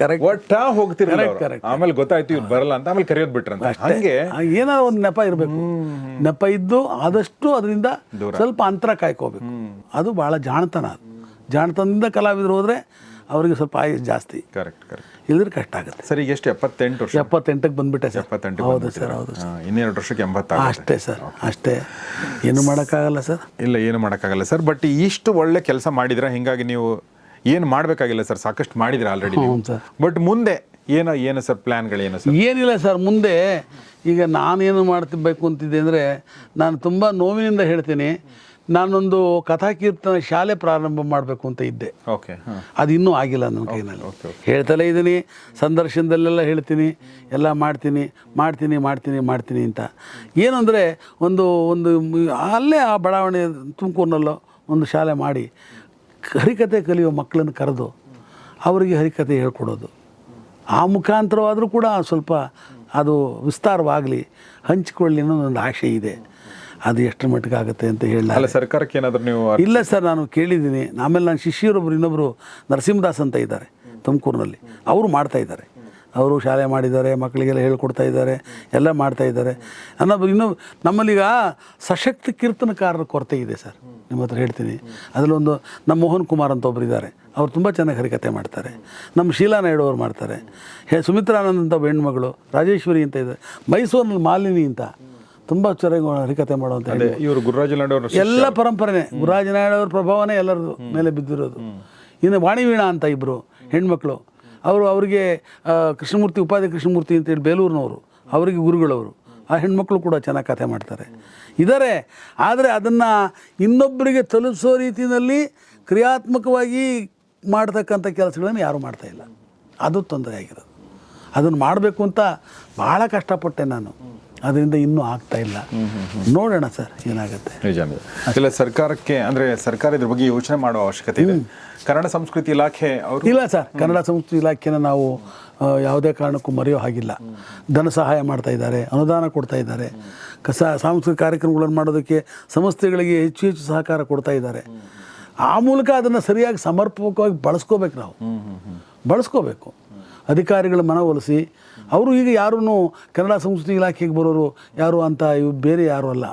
ಕರೆಕ್ಟ್. ಒಟ್ಟ ಹೋಗ್ತಿರಲ್ಲ. ಆಮೇಲೆ ಗೊತ್ತಾಯ್ತು ಇವ್ರು ಬರಲ್ಲ ಅಂತ ಆಮೇಲೆ ಕರೆಯೋದು ಬಿಟ್ರಂತ. ಹಂಗೆ ಏನೋ ಒಂದು ನೆಪ ಇರಬೇಕು. ನೆಪ ಇದ್ದು ಆದಷ್ಟು ಅದರಿಂದ ಸ್ವಲ್ಪ ಅಂತರ ಕಾಯ್ಕೋಬೇಕು. ಅದು ಬಹಳ ಜಾಣತನ ಅದು. ಜಾಣತನದಿಂದ ಕಲಾವಿದರು ಹೋದರೆ ಅವರಿಗೆ ಸ್ವಲ್ಪ ಆಯುಸ್ ಜಾಸ್ತಿ. ಕರೆಕ್ಟ್ ಕರೆಕ್ಟ್ ಇಲ್ಲದ್ರೆ ಕಷ್ಟ ಆಗುತ್ತೆ. ಸರ್ ಈಗ ಎಷ್ಟು ಎಪ್ಪತ್ತೆಂಟು ವರ್ಷ. ಎಪ್ಪತ್ತೆಂಟಕ್ಕೆ ಬಂದ್ಬಿಟ್ಟೆ ಸರ್. ಎಪ್ಪತ್ತೆಂಟು ಹೌದು ಸರ್ ಹೌದು ಇನ್ನೆರಡು ವರ್ಷಕ್ಕೆ ಎಂಬತ್ತ ಅಷ್ಟೇ ಸರ್ ಅಷ್ಟೇ. ಏನು ಮಾಡೋಕ್ಕಾಗಲ್ಲ ಸರ್. ಇಲ್ಲ ಏನು ಮಾಡೋಕ್ಕಾಗಲ್ಲ ಸರ್. ಬಟ್ ಇಷ್ಟು ಒಳ್ಳೆ ಕೆಲಸ ಮಾಡಿದ್ರೆ ಹಿಂಗಾಗಿ ನೀವು ಏನು ಮಾಡಬೇಕಾಗಿಲ್ಲ ಸರ್? ಸಾಕಷ್ಟು ಮಾಡಿದ್ರೆ ಆಲ್ರೆಡಿ ಬಟ್ ಮುಂದೆ ಏನೋ ಏನು ಸರ್ ಪ್ಲ್ಯಾನ್ಗಳೇನು ಸರ್? ಏನಿಲ್ಲ ಸರ್ ಮುಂದೆ ಈಗ ನಾನೇನು ಮಾಡ್ತಿರ್ಬೇಕು ಅಂತಿದ್ದೆ ಅಂದರೆ ನಾನು ತುಂಬ ನೋವಿನಿಂದ ಹೇಳ್ತೀನಿ. ನಾನೊಂದು ಕಥಾಕೀರ್ತನ ಶಾಲೆ ಪ್ರಾರಂಭ ಮಾಡಬೇಕು ಅಂತ ಇದ್ದೆ. ಓಕೆ ಅದು ಇನ್ನೂ ಆಗಿಲ್ಲ ನನ್ನ ಕೈನಲ್ಲಿ ಹೇಳ್ತಲೇ ಇದ್ದೀನಿ ಸಂದರ್ಶನದಲ್ಲೆಲ್ಲ ಹೇಳ್ತೀನಿ ಎಲ್ಲ ಮಾಡ್ತೀನಿ ಮಾಡ್ತೀನಿ ಮಾಡ್ತೀನಿ ಮಾಡ್ತೀನಿ ಅಂತ. ಏನಂದರೆ ಒಂದು ಒಂದು ಅಲ್ಲೇ ಆ ಬಡಾವಣೆ ತುಮಕೂರಿನಲ್ಲೋ ಒಂದು ಶಾಲೆ ಮಾಡಿ ಹರಿಕತೆ ಕಲಿಯೋ ಮಕ್ಕಳನ್ನು ಕರೆದು ಅವರಿಗೆ ಹರಿಕತೆ ಹೇಳ್ಕೊಡೋದು. ಆ ಮುಖಾಂತರವಾದರೂ ಕೂಡ ಸ್ವಲ್ಪ ಅದು ವಿಸ್ತಾರವಾಗಲಿ ಹಂಚಿಕೊಳ್ಳಿ ಅನ್ನೋ ಒಂದು ಆಶೆ ಇದೆ. ಅದು ಎಷ್ಟರ ಮಟ್ಟಿಗೆ ಆಗುತ್ತೆ ಅಂತ ಹೇಳಿ ಅಲ್ಲ ಸರ್ಕಾರಕ್ಕೆ ಏನಾದರೂ ನೀವು ಇಲ್ಲ ಸರ್ ನಾನು ಕೇಳಿದ್ದೀನಿ. ಆಮೇಲೆ ನನ್ನ ಶಿಷ್ಯರೊಬ್ಬರು ಇನ್ನೊಬ್ಬರು ನರಸಿಂಹದಾಸ್ ಅಂತ ಇದ್ದಾರೆ ತುಮಕೂರಿನಲ್ಲಿ. ಅವರು ಮಾಡ್ತಾ ಇದ್ದಾರೆ. ಅವರು ಶಾಲೆ ಮಾಡಿದ್ದಾರೆ ಮಕ್ಕಳಿಗೆಲ್ಲ ಹೇಳ್ಕೊಡ್ತಾ ಇದ್ದಾರೆ ಎಲ್ಲ ಮಾಡ್ತಾ ಇದ್ದಾರೆ. ಅನ್ನೋದು ಇನ್ನು ನಮ್ಮಲ್ಲಿಗ ಸಶಕ್ತ ಕೀರ್ತನಕಾರರ ಕೊರತೆ ಇದೆ ಸರ್. ನಿಮ್ಮ ಹತ್ರ ಹೇಳ್ತೀನಿ. ಅದರಲ್ಲೊಂದು ನಮ್ಮ ಮೋಹನ್ ಕುಮಾರ್ ಅಂತ ಒಬ್ಬರು ಇದ್ದಾರೆ. ಅವ್ರು ತುಂಬ ಚೆನ್ನಾಗಿ ಹರಿಕತೆ ಮಾಡ್ತಾರೆ. ನಮ್ಮ ಶೀಲಾ ನಾಯ್ಡು ಅವ್ರು ಮಾಡ್ತಾರೆ. ಹೇ ಸುಮಿತ್ರಾನಂದ್ ಅಂತ ಹೆಣ್ಮಗಳು ರಾಜೇಶ್ವರಿ ಅಂತ ಇದ್ದಾರೆ. ಮೈಸೂರಿನಲ್ಲಿ ಮಾಲಿನಿ ಅಂತ. ತುಂಬ ಚೆನ್ನಾಗಿ ಹರಿಕತೆ ಮಾಡುವಂಥ ಅದೇ ಇವರು ಗುರುರಾಜ ನಾಯ್ಡು ಎಲ್ಲ ಪರಂಪರೆನೇ. ಗುರುರಾಜ ನಾಯ್ಡು ಅವ್ರ ಪ್ರಭಾವನೇ ಎಲ್ಲರದು ಮೇಲೆ ಬಿದ್ದಿರೋದು. ಇನ್ನು ವಾಣಿವೀಣಾ ಅಂತ ಇಬ್ಬರು ಹೆಣ್ಮಕ್ಳು. ಅವರು ಅವರಿಗೆ ಕೃಷ್ಣಮೂರ್ತಿ ಉಪಾಧ್ಯಾಯ ಕೃಷ್ಣಮೂರ್ತಿ ಅಂತೇಳಿ ಬೇಲೂರಿನವರು. ಅವರಿಗೆ ಗುರುಗಳವರು. ಆ ಹೆಣ್ಮಕ್ಳು ಕೂಡ ಚೆನ್ನಾಗಿ ಕಥೆ ಮಾಡ್ತಾರೆ. ಇದ್ದಾರೆ ಆದರೆ ಅದನ್ನು ಇನ್ನೊಬ್ಬರಿಗೆ ತಲುಪಿಸೋ ರೀತಿಯಲ್ಲಿ ಕ್ರಿಯಾತ್ಮಕವಾಗಿ ಮಾಡ್ತಕ್ಕಂಥ ಕೆಲಸಗಳನ್ನು ಯಾರೂ ಮಾಡ್ತಾ ಇಲ್ಲ. ಅದು ತೊಂದರೆ ಆಗಿರೋದು. ಅದನ್ನು ಮಾಡಬೇಕು ಅಂತ ಭಾಳ ಕಷ್ಟಪಟ್ಟೆ ನಾನು. ಅದರಿಂದ ಇನ್ನೂ ಆಗ್ತಾ ಇಲ್ಲ. ನೋಡೋಣ ಸರ್ ಏನಾಗುತ್ತೆ. ನಿಜ ಇಲ್ಲ ಸರ್ಕಾರಕ್ಕೆ ಅಂದ್ರೆ ಸರ್ಕಾರ ಇದ್ರ ಬಗ್ಗೆ ಯೋಚನೆ ಮಾಡುವ ಅವಶ್ಯಕತೆ ಇದೆ. ಕನ್ನಡ ಸಂಸ್ಕೃತಿ ಇಲಾಖೆ ಅವರು? ಇಲ್ಲ ಸರ್ ಕನ್ನಡ ಸಂಸ್ಕೃತಿ ಇಲಾಖೆನ ನಾವು ಯಾವುದೇ ಕಾರಣಕ್ಕೂ ಮರೆಯೋ ಹಾಗಿಲ್ಲ. ಧನ ಸಹಾಯ ಮಾಡ್ತಾ ಇದ್ದಾರೆ ಅನುದಾನ ಕೊಡ್ತಾ ಇದ್ದಾರೆ. ಕಸ ಸಾಂಸ್ಕೃತಿಕ ಕಾರ್ಯಕ್ರಮಗಳನ್ನು ಮಾಡೋದಕ್ಕೆ ಸಂಸ್ಥೆಗಳಿಗೆ ಹೆಚ್ಚು ಹೆಚ್ಚು ಸಹಕಾರ ಕೊಡ್ತಾ ಇದ್ದಾರೆ. ಆ ಮೂಲಕ ಅದನ್ನು ಸರಿಯಾಗಿ ಸಮರ್ಪಕವಾಗಿ ಬಳಸ್ಕೋಬೇಕು ನಾವು. ಬಳಸ್ಕೋಬೇಕು. ಅಧಿಕಾರಿಗಳ ಮನವೊಲಿಸಿ ಅವರು ಈಗ ಯಾರೂ ಕನ್ನಡ ಸಂಸ್ಕೃತಿ ಇಲಾಖೆಗೆ ಬರೋರು ಯಾರು ಅಂತ ಇವು ಬೇರೆ ಯಾರು ಅಲ್ಲ.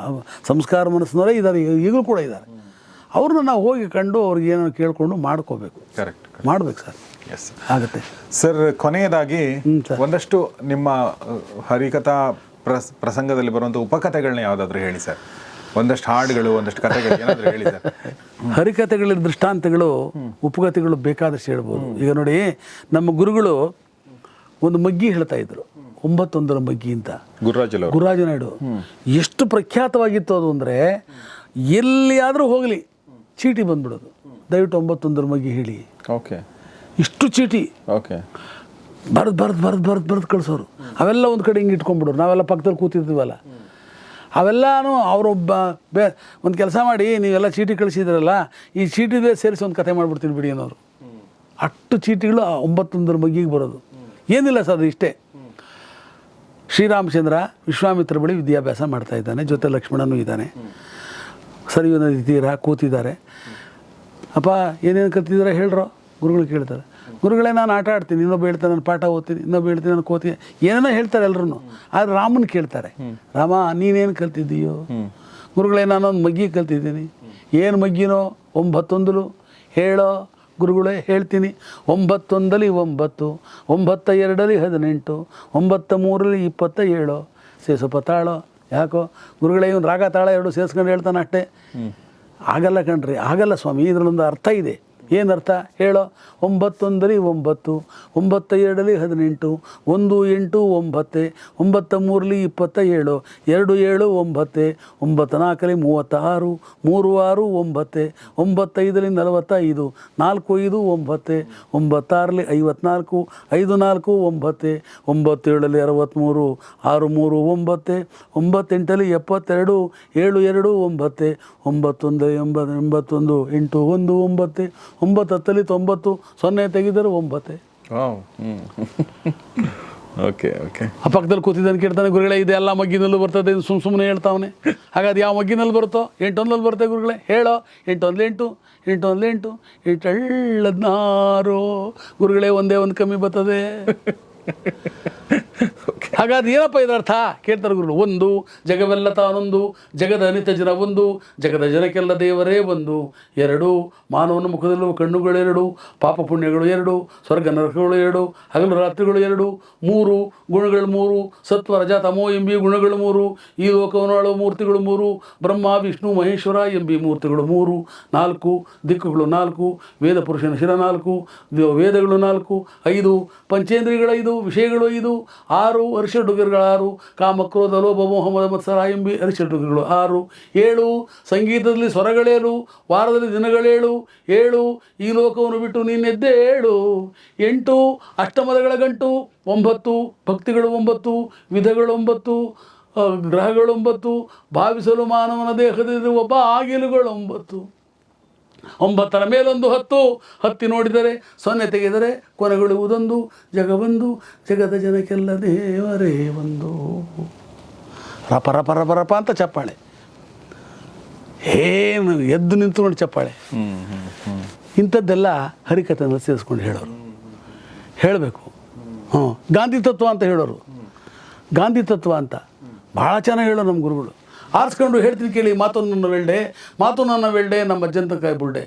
ಸಂಸ್ಕಾರ ಮನಸ್ಸಿನವರೇ ಇದ್ದಾರೆ ಈಗ- ಈಗಲೂ ಕೂಡ ಇದ್ದಾರೆ. ಅವ್ರನ್ನ ನಾವು ಹೋಗಿ ಕಂಡು ಅವ್ರಿಗೆ ಏನೋ ಕೇಳಿಕೊಂಡು ಮಾಡ್ಕೋಬೇಕು. ಕರೆಕ್ಟ್ ಮಾಡ್ಬೇಕು ಸರ್. ಎಸ್ ಆಗುತ್ತೆ. ಸರ್ ಕೊನೆಯದಾಗಿ ಒಂದಷ್ಟು ನಿಮ್ಮ ಹರಿಕಥಾ ಪ್ರಸ್ ಪ್ರಸಂಗದಲ್ಲಿ ಬರುವಂಥ ಉಪಕಥೆಗಳನ್ನ ಯಾವುದಾದ್ರೂ ಹೇಳಿ ಸರ್. ಒಂದಷ್ಟು ಹಾಡುಗಳು ಒಂದಷ್ಟು ಕಥೆಗಳು ಏನಾದರೂ ಹೇಳಿ ಸರ್. ಹರಿಕಥೆಗಳ ದೃಷ್ಟಾಂತಗಳು ಉಪಕಥೆಗಳು ಬೇಕಾದಷ್ಟು ಹೇಳ್ಬೋದು. ಈಗ ನೋಡಿ ನಮ್ಮ ಗುರುಗಳು ಒಂದು ಮಗ್ಗಿ ಹೇಳ್ತಾ ಇದ್ರು. ಒಂಬತ್ತೊಂದರ ಮಗ್ಗಿ ಅಂತ. ಗುರುರಾಜ ಗುರುರಾಜ ನಾಯ್ಡು. ಎಷ್ಟು ಪ್ರಖ್ಯಾತವಾಗಿತ್ತು ಅದು ಅಂದರೆ ಎಲ್ಲಿಯಾದರೂ ಹೋಗಲಿ ಚೀಟಿ ಬಂದ್ಬಿಡೋದು. ದಯವಿಟ್ಟು ಒಂಬತ್ತೊಂದರ ಮಗ್ಗಿ ಹೇಳಿ. ಓಕೆ. ಇಷ್ಟು ಚೀಟಿ. ಓಕೆ. ಬರೆದು ಬರೆದು ಬರೆದು ಬರೆದು ಬರೆದು ಕಳಿಸೋರು. ಅವೆಲ್ಲ ಒಂದು ಕಡೆ ಹಿಂಗೆ ಇಟ್ಕೊಂಡ್ಬಿಡೋರು. ನಾವೆಲ್ಲ ಪಕ್ಕದಲ್ಲಿ ಕೂತಿದ್ವಲ್ಲ. ಅವೆಲ್ಲನೂ ಅವರೊಬ್ಬ ಬೇ ಒಂದು ಕೆಲಸ ಮಾಡಿ ನೀವೆಲ್ಲ ಚೀಟಿ ಕಳಿಸಿದ್ರಲ್ಲ ಈ ಚೀಟಿದೇ ಸೇರಿಸಿ ಒಂದು ಕತೆ ಮಾಡಿಬಿಡ್ತೀನಿ ಬಿಡಿ ಅನ್ನೋರು. ಅಷ್ಟು ಚೀಟಿಗಳು ಒಂಬತ್ತೊಂದರ ಮಗ್ಗಿಗೆ ಬರೋದು. ಏನಿಲ್ಲ ಸರ್ ಇಷ್ಟೇ. ಶ್ರೀರಾಮಚಂದ್ರ ವಿಶ್ವಾಮಿತ್ರ ಬಳಿ ವಿದ್ಯಾಭ್ಯಾಸ ಮಾಡ್ತಾ ಇದ್ದಾನೆ, ಜೊತೆ ಲಕ್ಷ್ಮಣನೂ ಇದ್ದಾನೆ. ಸರಿಯೋ ನದಿ ತೀರ ಕೂತಿದ್ದಾರೆ. ಅಪ್ಪ, ಏನೇನು ಕಲ್ತಿದ್ದೀರಾ ಹೇಳ್ರೋ? ಗುರುಗಳು ಕೇಳ್ತಾರೆ. ಗುರುಗಳೇ, ನಾನು ಆಟ ಆಡ್ತೀನಿ, ಇನ್ನೊಬ್ಬ ಹೇಳ್ತಾನೆ, ನಾನು ಪಾಠ ಓದ್ತೀನಿ, ಇನ್ನೊಬ್ಬ ಹೇಳ್ತೀನಿ, ನಾನು ಕೋತೀನಿ ಏನೇನೋ ಹೇಳ್ತಾರೆ ಎಲ್ಲರೂ ಆದರೆ ರಾಮನ ಕೇಳ್ತಾರೆ, ರಾಮ, ನೀನೇನು ಕಲ್ತಿದ್ದೀಯೋ? ಗುರುಗಳೇ, ನಾನೊಂದು ಮಗ್ಗಿ ಕಲ್ತಿದ್ದೀನಿ. ಏನು ಮಗ್ಗಿನೋ? ಒಂಬತ್ತೊಂದಲು. ಹೇಳೋ ಗುರುಗಳೇ ಹೇಳ್ತೀನಿ. ಒಂಬತ್ತೊಂದಲಿ ಒಂಬತ್ತು ಒಂಬತ್ತ ಎರಡಲ್ಲಿ ಹದಿನೆಂಟು ಒಂಬತ್ತ ಮೂರಲ್ಲಿ ಇಪ್ಪತ್ತ ಏಳು ಸೇಸು ತಾಳೋ ಯಾಕೋ? ಗುರುಗಳೇ ಇವನು ರಾಗ ತಾಳ ಎರಡು ಸೇರಿಸ್ಕೊಂಡು ಹೇಳ್ತಾನೆ ಅಷ್ಟೇ. ಆಗಲ್ಲ ಕಣ್ರಿ ಆಗಲ್ಲ ಸ್ವಾಮಿ ಇದರಲ್ಲೊಂದು ಅರ್ಥ ಇದೆ. ಏನು ಅರ್ಥ ಹೇಳೋ? ಒಂಬತ್ತೊಂದರಲ್ಲಿ ಒಂಬತ್ತು ಒಂಬತ್ತ ಎರಡರಲ್ಲಿ ಹದಿನೆಂಟು, ಒಂದು ಎಂಟು ಒಂಬತ್ತೆ ಒಂಬತ್ತ ಮೂರಲಿ ಇಪ್ಪತ್ತ ಏಳು ಎರಡು ಏಳು ಒಂಬತ್ತೆ ಒಂಬತ್ತ ನಾಲ್ಕರಲ್ಲಿ ಮೂವತ್ತಾರು, ಮೂರು ಆರು ಒಂಬತ್ತೆ, ಒಂಬತ್ತೈದರಲ್ಲಿ ನಲವತ್ತೈದು, ನಾಲ್ಕು ಐದು ಒಂಬತ್ತೆ ಒಂಬತ್ತಾರಲ್ಲಿ ಐವತ್ನಾಲ್ಕು, ಐದು ನಾಲ್ಕು ಒಂಬತ್ತೆ ಒಂಬತ್ತೇಳಲ್ಲಿ ಅರವತ್ತ್ಮೂರು, ಆರು ಮೂರು ಒಂಬತ್ತೆ ಒಂಬತ್ತೆಂಟಲ್ಲಿ ಎಪ್ಪತ್ತೆರಡು, ಏಳು ಎರಡು ಒಂಬತ್ತೆ ಒಂಬತ್ತೊಂದು ಎಂಬ, ಎಂಬತ್ತೊಂದು, ಎಂಟು ಒಂದು ಒಂಬತ್ತೆ ಒಂಬತ್ತು ಹತ್ತಲ್ಲಿ ತೊಂಬತ್ತು ಸೊನ್ನೆ ತೆಗೆದರೆ ಒಂಬತ್ತೆ. Okay okay. ಆ ಪಕ್ಕದಲ್ಲಿ ಕೂತಿದ್ದಾನೆ ಕೇಳ್ತಾನೆ ಗುರುಗಳೇ ಇದೆಲ್ಲ ಮಗ್ಗಿನಲ್ಲೂ ಬರ್ತದೆ ಇದು ಸುಮ್ಮ ಸುಮ್ಮನೆ ಹೇಳ್ತಾವನೆ. ಹಾಗಾದ್ರೆ ಯಾವ ಮಗ್ಗಿನಲ್ಲಿ ಬರುತ್ತೋ? ಎಂಟೊಂದಲ್ಲಿ ಬರುತ್ತೆ ಗುರುಗಳೇ. ಹೇಳೋ ಎಂಟೊಂದು ಎಂಟು ಎಂಟೊಂದು ಎಂಟು ಎಂಟಳ್ಳದ್ನಾರು. ಗುರುಗಳೇ ಒಂದೇ ಒಂದು ಕಮ್ಮಿ ಬರ್ತದೆ. ಹಾಗಾದ್ರೆ ಏನಪ್ಪ ಇದರ ಅರ್ಥ ಕೇಳ್ತಾರೆ ಗುರುಗಳು, ಒಂದು, ಜಗವೆಲ್ಲ ತಾನೊಂದು, ಜಗದ ಅನಿತ ಜನ ಒಂದು, ಜಗದ ಜನಕ್ಕೆಲ್ಲ ದೇವರೇ ಒಂದು. ಎರಡು, ಮಾನವನ ಮುಖದಲ್ಲೂ ಕಣ್ಣುಗಳೆರಡು ಪಾಪ ಪುಣ್ಯಗಳು ಎರಡು, ಸ್ವರ್ಗ ನರಕಗಳು ಎರಡು, ಹಗಲು ರಾತ್ರಿಗಳು ಎರಡು, ಮೂರು, ಗುಣಗಳು ಮೂರು, ಸತ್ವ ರಜ ತಮೋ ಎಂಬಿ ಗುಣಗಳು ಮೂರು, ಈ ಲೋಕವನ್ನು ಮೂರ್ತಿಗಳು ಮೂರು, ಬ್ರಹ್ಮ, ವಿಷ್ಣು, ಮಹೇಶ್ವರ ಎಂಬಿ ಮೂರ್ತಿಗಳು ಮೂರು, ನಾಲ್ಕು, ದಿಕ್ಕುಗಳು ನಾಲ್ಕು, ವೇದ ಪುರುಷನ ಶಿರ ನಾಲ್ಕು, ವೇದಗಳು ನಾಲ್ಕು, ಐದು, ಪಂಚೇಂದ್ರಿಯಗಳು ಐದು, ವಿಷಯಗಳು ಐದು, ಆರು ಅರಿಷಡ್ಡುಗರುಗಳು ಆರು, ಕಾಮಕ್ರೋಧ, ಲೋಭ, ಮೋಹ, ಮದ ಎಂಬಿ ಅರಿಷಡ್ಡುಗರುಗಳು ಆರು, ಏಳು, ಸಂಗೀತದಲ್ಲಿ ಸ್ವರಗಳೇಳು, ವಾರದಲ್ಲಿ ದಿನಗಳೇಳು, ಏಳು, ಈ ಲೋಕವನ್ನು ಬಿಟ್ಟು ನೀನೆದ್ದೇ ಏಳು, ಎಂಟು, ಅಷ್ಟಮದಗಳ ಗಂಟು, ಒಂಬತ್ತು, ಭಕ್ತಿಗಳು ಒಂಬತ್ತು, ವಿಧಗಳು ಒಂಬತ್ತು ಗ್ರಹಗಳೊಂಬತ್ತು ಭಾವಿಸಲು ಮಾನವನ ದೇಹದಲ್ಲಿರುವ ಒಬ್ಬ ಒಂಬತ್ತು. ಒಂಬತ್ತರ ಮೇಲೊಂದು ಹತ್ತು, ಹತ್ತಿ ನೋಡಿದರೆ ಸೊನ್ನೆ ತೆಗೆದರೆ ಕೊನೆಗೊಳ್ಳುವುದೊಂದು, ಜಗವೊಂದು, ಜಗದ ಜನಕ್ಕೆಲ್ಲ ದೇವರೇ ಒಂದು. ರಪ ರಪ ರಪ ರಪ ಅಂತ ಚಪ್ಪಾಳೆ. ಏನು ಎದ್ದು ನಿಂತು ನೋಡಿ ಚಪ್ಪಾಳೆ. ಇಂಥದ್ದೆಲ್ಲ ಹರಿಕಥೆನಲ್ಲಿ ಸೇರಿಸ್ಕೊಂಡು ಹೇಳೋರು. ಹೇಳಬೇಕು. ಹ್ಞೂ ಗಾಂಧಿ ತತ್ವ ಅಂತ ಹೇಳೋರು. ಗಾಂಧಿ ತತ್ವ ಅಂತ. ಭಾಳ ಚೆನ್ನಾಗಿ ಹೇಳೋರು ನಮ್ಮ ಗುರುಗಳು. ಆರಿಸ್ಕೊಂಡು ಹೇಳ್ತೀನಿ ಕೇಳಿ ಮಾತು ನನ್ನ ವೆಲ್ಡೆ ಮಾತು ನನ್ನ ವೇಳ್ಡೆ ನಮ್ಮ ಅಜ್ಜಂತ ಕಾಯಿ ಬುಲ್ಡೆ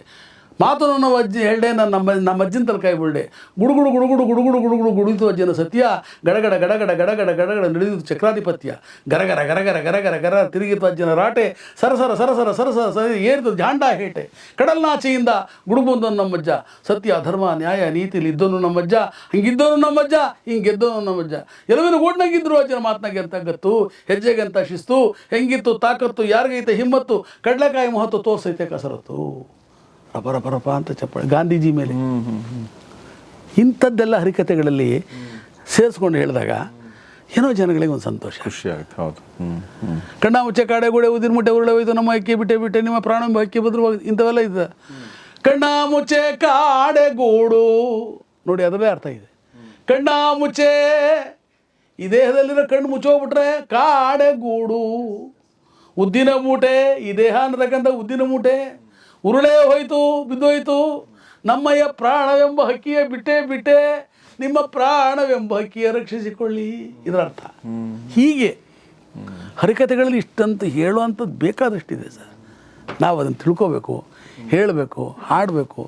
ಮಾತು ನಮ್ಮ ಅಜ್ಜಿ ಹೇಳ್ದೆ, ನನ್ನ ನಮ್ಮ ನಮ್ಮ ಅಜ್ಜಿನ ತಲಕಾಯಿ ಬುಲ್ಡೆ ಗುಡುಗುಡು ಗುಡುಗುಡು ಗುಡುಗುಡು ಗುಡುಗುಡು ಗುಡಿತು ಅಜ್ಜನ ಸತ್ಯ. ಗಡಗಡ ಗಡಗಡ ಗಡಗಡ ಗಡಗಡ ನಡೆದಿದ್ದು ಚಕ್ರಾಧಿಪತ್ಯ. ಗರಗರ ಗರಗರ ಗರಗರ ಗರ ತಿರುಗಿತು ಅಜ್ಜನ ರಾಟೆ. ಸರಸರ ಸರಸರ ಸರಸರ ಸರಿ ಏರಿತು ಜಾಂಡ ಹೇಟೆ. ಕಡಲ್ನಾಚೆಯಿಂದ ನಮ್ಮ ನಮ್ಮಜ್ಜ ಸತ್ಯ, ಧರ್ಮ, ನ್ಯಾಯ ನೀತಿಲಿ ಇದ್ದನು ನಮ್ಮಜ್ಜ ಹಿಂಗಿದ್ದನು ನಮ್ಮಜ್ಜ ಹಿಂಗೆದ್ದನು ನಮ್ಮಜ್ಜ ಎಲ್ಲವೇನು ಓಡ್ನಾಗಿದ್ದರು ಅಜ್ಜನ ಮಾತನಾಗೆ ಅಂತ ಗತ್ತು ಹೆಜ್ಜೆಗಂತ ಶಿಸ್ತು. ಹೆಂಗಿತ್ತು ತಾಕತ್ತು, ಯಾರಿಗೈತೆ ಹಿಮ್ಮತ್ತು, ಕಡಲೆಕಾಯಿ ಮಹತ್ವ ತೋರ್ಸೈತೆ ಕಸರತ್ತು. ರಪ ರಪ ರಪ ಅಂತ ಚಪ್ಪಾಳೆ. ಗಾಂಧೀಜಿ ಮೇಲೆ. ಇಂಥದ್ದೆಲ್ಲ ಹರಿಕತೆಗಳಲ್ಲಿ ಸೇರಿಸ್ಕೊಂಡು ಹೇಳಿದಾಗ ಏನೋ ಜನಗಳಿಗೆ ಒಂದು ಸಂತೋಷ. ಖುಷಿ ಆಗುತ್ತೆ ಹೌದು ಕಣ್ಣ ಮುಚ್ಚೆ ಕಾಡೆ ಉದಿನ ಮುಟ್ಟೆ ಉರುಳೆ ಹೋಯ್ತು ನಮ್ಮ ಅಕ್ಕಿ ಬಿಟ್ಟೆ ಬಿಟ್ಟೆ ನಿಮ್ಮ ಪ್ರಾಣ ಅಕ್ಕಿ ಬದ್ರು ಇಂಥವೆಲ್ಲ ಇದೆ. ಕಣ್ಣ ಮುಚ್ಚೆ ಕಾಡೆ ಗೂಡು ನೋಡಿ ಅದರಲ್ಲೇ ಅರ್ಥ ಇದೆ. ಕಣ್ಣ ಮುಚ್ಚೆ ಈ ದೇಹದಲ್ಲಿರೋ ಕಣ್ಣು ಮುಚ್ಚೋಗ್ಬಿಟ್ರೆ ಕಾಡೆ ಗೂಡು ಉದ್ದಿನ ಮೂಟೆ ಈ ದೇಹ ಅನ್ನತಕ್ಕಂಥ ಉದ್ದಿನ ಮೂಟೆ. ಉರುಳೇ ಹೋಯ್ತು, ಬಿದ್ದೋಯ್ತು. ನಮ್ಮಯ್ಯ ಪ್ರಾಣವೆಂಬ ಹಕ್ಕಿಯ ಬಿಟ್ಟೆ ಬಿಟ್ಟೆ ನಿಮ್ಮ ಪ್ರಾಣವೆಂಬ ಹಕ್ಕಿಯ ರಕ್ಷಿಸಿಕೊಳ್ಳಿ. ಇದರ ಅರ್ಥ ಹೀಗೆ ಹರಿಕತೆಗಳಲ್ಲಿ ಇಷ್ಟಂತ ಹೇಳುವಂಥದ್ದು ಬೇಕಾದಷ್ಟಿದೆ ಸರ್. ನಾವು ಅದನ್ನು ತಿಳ್ಕೋಬೇಕು, ಹೇಳಬೇಕು, ಹಾಡಬೇಕು.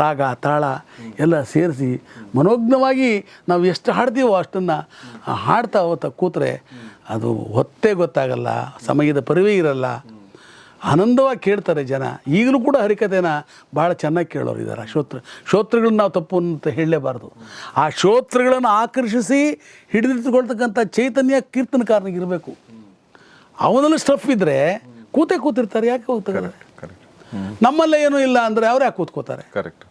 ರಾಗ, ತಾಳ ಎಲ್ಲ ಸೇರಿಸಿ ಮನೋಜ್ಞವಾಗಿ ನಾವು ಎಷ್ಟು ಹಾಡ್ತೀವೋ ಅಷ್ಟನ್ನು ಹಾಡ್ತಾ ಹೋಗ್ತಾ ಕೂತ್ರೆ ಅದು ಹೊತ್ತೇ ಗೊತ್ತಾಗಲ್ಲ, ಸಮಯದ ಪರಿವೇ ಇರಲ್ಲ. ಆನಂದವಾಗಿ ಕೇಳ್ತಾರೆ ಜನ. ಈಗಲೂ ಕೂಡ ಹರಿಕಥೆನ ಭಾಳ ಚೆನ್ನಾಗಿ ಕೇಳೋರು ಇದ್ದಾರೆ ಶ್ರೋತ್ರ ಶ್ರೋತೃಗಳನ್ನ ನಾವು ತಪ್ಪು ಅಂತ ಹೇಳಲೇಬಾರ್ದು. ಆ ಶ್ರೋತೃಗಳನ್ನು ಆಕರ್ಷಿಸಿ ಹಿಡಿದಿಟ್ಟುಕೊಳ್ತಕ್ಕಂಥ ಚೈತನ್ಯ ಕೀರ್ತನಕಾರನಿಗೆ ಇರಬೇಕು. ಅವನಲ್ಲಿ ಸ್ಟಫ್ ಇದ್ದರೆ ಕೂತೆ ಕೂತಿರ್ತಾರೆ ಯಾಕೆ ಕರೆಕ್ಟ್ ನಮ್ಮಲ್ಲೇ ಏನೂ ಇಲ್ಲ ಅಂದರೆ ಅವ್ರು ಯಾಕೆ ಕೂತ್ಕೋತಾರೆ? ಕರೆಕ್ಟ್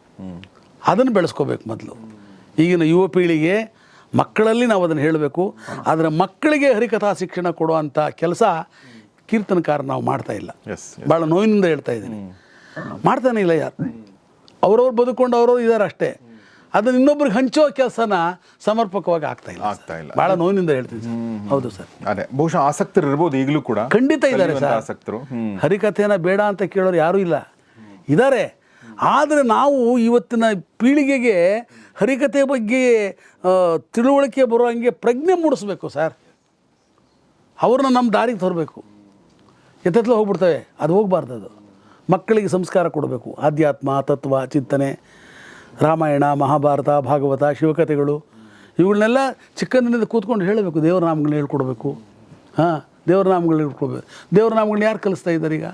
ಅದನ್ನು ಬೆಳೆಸ್ಕೋಬೇಕು ಮೊದಲು. ಈಗಿನ ಯುವ ಪೀಳಿಗೆ ಮಕ್ಕಳಲ್ಲಿ ನಾವು ಅದನ್ನು ಹೇಳಬೇಕು. ಆದರೆ ಮಕ್ಕಳಿಗೆ ಹರಿಕಥಾ ಶಿಕ್ಷಣ ಕೊಡುವಂಥ ಕೆಲಸ ಕೀರ್ತನಕಾರ ನಾವು ಮಾಡ್ತಾ ಇಲ್ಲ. ಭಾಳ ನೋವಿನಿಂದ ಹೇಳ್ತಾ ಇದ್ದೀನಿ. ಮಾಡ್ತಾನೆ ಇಲ್ಲ ಯಾರು? ಅವ್ರವ್ರು ಬದುಕೊಂಡು ಅವ್ರವ್ರು ಇದ್ದಾರೆ ಅಷ್ಟೇ. ಅದನ್ನ ಇನ್ನೊಬ್ರಿಗೆ ಹಂಚೋ ಕೆಲಸನ ಸಮರ್ಪಕವಾಗಿ ಆಗ್ತಾ ಇಲ್ಲ ಆಗ್ತಾ ಇಲ್ಲ. ಭಾಳ ನೋವಿನಿಂದ ಹೇಳ್ತೀನಿ ಸರ್. ಹೌದು ಸರ್. ಅದೇ ಬಹುಶಃ ಆಸಕ್ತರು ಇರ್ಬೋದು ಈಗಲೂ ಕೂಡ. ಖಂಡಿತ ಇದ್ದಾರೆ ಸರ್. ಆಸಕ್ತರು. ಹರಿಕಥೆನ ಬೇಡ ಅಂತ ಕೇಳೋರು ಯಾರೂ ಇಲ್ಲ. ಇದ್ದಾರೆ ಆದರೆ ನಾವು ಇವತ್ತಿನ ಪೀಳಿಗೆಗೆ ಹರಿಕತೆ ಬಗ್ಗೆ ತಿಳುವಳಿಕೆ ಬರೋ ಹಂಗೆ ಪ್ರಜ್ಞೆ ಮೂಡಿಸ್ಬೇಕು ಸರ್. ಅವ್ರನ್ನ ನಮ್ಮ ದಾರಿಗೆ ತರಬೇಕು. ಎತ್ತೆತ್ತಲ ಹೋಗ್ಬಿಡ್ತವೆ. ಅದು ಹೋಗ್ಬಾರ್ದು ಅದು. ಮಕ್ಕಳಿಗೆ ಸಂಸ್ಕಾರ ಕೊಡಬೇಕು. ಆಧ್ಯಾತ್ಮ ತತ್ವ ಚಿಂತನೆ ರಾಮಾಯಣ ಮಹಾಭಾರತ ಭಾಗವತ ಶಿವಕಥೆಗಳು ಇವುಗಳನ್ನೆಲ್ಲ ಚಿಕ್ಕಂದಿನಿಂದ ಕೂತ್ಕೊಂಡು ಹೇಳಬೇಕು ದೇವ್ರ ನಾಮಗಳನ್ನ ಹೇಳ್ಕೊಡ್ಬೇಕು. ಹಾಂ ದೇವ್ರ ನಾಮಗಳನ್ನ ಹೇಳ್ಕೊಡ್ಬೇಕು. ದೇವ್ರ ನಾಮಗಳನ್ನ ಯಾರು ಕಲಿಸ್ತಾ ಇದ್ದಾರೆ ಈಗ?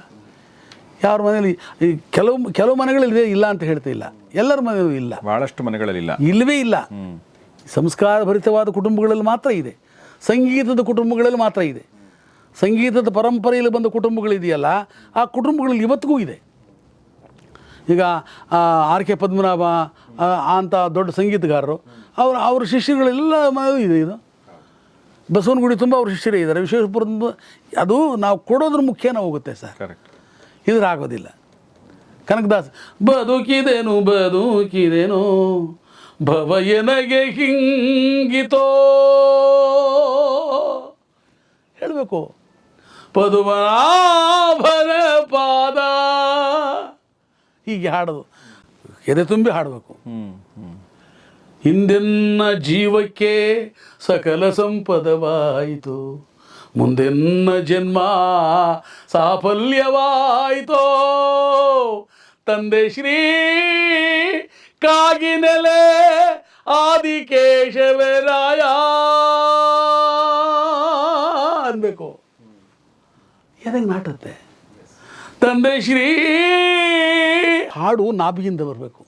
ಯಾರ ಮನೇಲಿ ಈ ಕೆಲವು ಕೆಲವು ಮನೆಗಳಲ್ಲಿ ಇಲ್ಲ ಅಂತ ಹೇಳ್ತಾ ಇಲ್ಲ. ಎಲ್ಲರ ಮನೆಯಲ್ಲೂ ಇಲ್ಲ. ಭಾಳಷ್ಟು ಮನೆಗಳಲ್ಲಿ ಇಲ್ಲ. ಇಲ್ಲವೇ ಇಲ್ಲ. ಸಂಸ್ಕಾರ ಭರಿತವಾದ ಕುಟುಂಬಗಳಲ್ಲಿ ಮಾತ್ರ ಇದೆ. ಸಂಗೀತದ ಕುಟುಂಬಗಳಲ್ಲಿ ಮಾತ್ರ ಇದೆ. ಸಂಗೀತದ ಪರಂಪರೆಯಲ್ಲಿ ಬಂದ ಕುಟುಂಬಗಳಿದೆಯಲ್ಲ ಆ ಕುಟುಂಬಗಳಲ್ಲಿ ಇವತ್ತಿಗೂ ಇದೆ. ಈಗ ಆರ್ ಕೆ ಪದ್ಮನಾಭ ಅಂತ ದೊಡ್ಡ ಸಂಗೀತಗಾರರು ಅವರು ಅವ್ರ ಶಿಷ್ಯರುಗಳೆಲ್ಲ ಇದೆ ಇದು. ಬಸವನಗುಡಿ ತುಂಬ ಅವ್ರ ಶಿಷ್ಯರೇ ಇದ್ದಾರೆ. ವಿಶ್ವೇಶ್ವರದ ಅದು ನಾವು ಕೊಡೋದ್ರ ಮುಖ್ಯನ ಹೋಗುತ್ತೆ ಸರ್. ಕರೆಕ್ಟ್ ಇದ್ರಾಗೋದಿಲ್ಲ ಕನಕದಾಸ್ ಬದುಕಿದೆನು ಬದುಕಿದೆನು ಭವ ಎನಗೆ ಹಿಂಗಿತೋ. ಹೇಳಬೇಕು. ಪದುಮನಾಭನ ಪಾದ. ಹೀಗೆ ಹಾಡೋದು. ಎದೆ ತುಂಬಿ ಹಾಡಬೇಕು. ಹಿಂದೆನ್ನ ಜೀವಕ್ಕೆ ಸಕಲ ಸಂಪದವಾಯಿತು. ಮುಂದೆನ್ನ ಜನ್ಮ ಸಾಫಲ್ಯವಾಯಿತೋ. ತಂದೆ ಶ್ರೀ ಕಾಗಿನೆಲೆ ಆದಿಕೇಶವರಾಯ. ಅನ್ಬೇಕು. ಎದಂಗೆ ನಾಟುತ್ತೆ. ತಂದೆ ಶ್ರೀ ಹಾಡು ನಾಭಿಯಿಂದ ಬರಬೇಕು.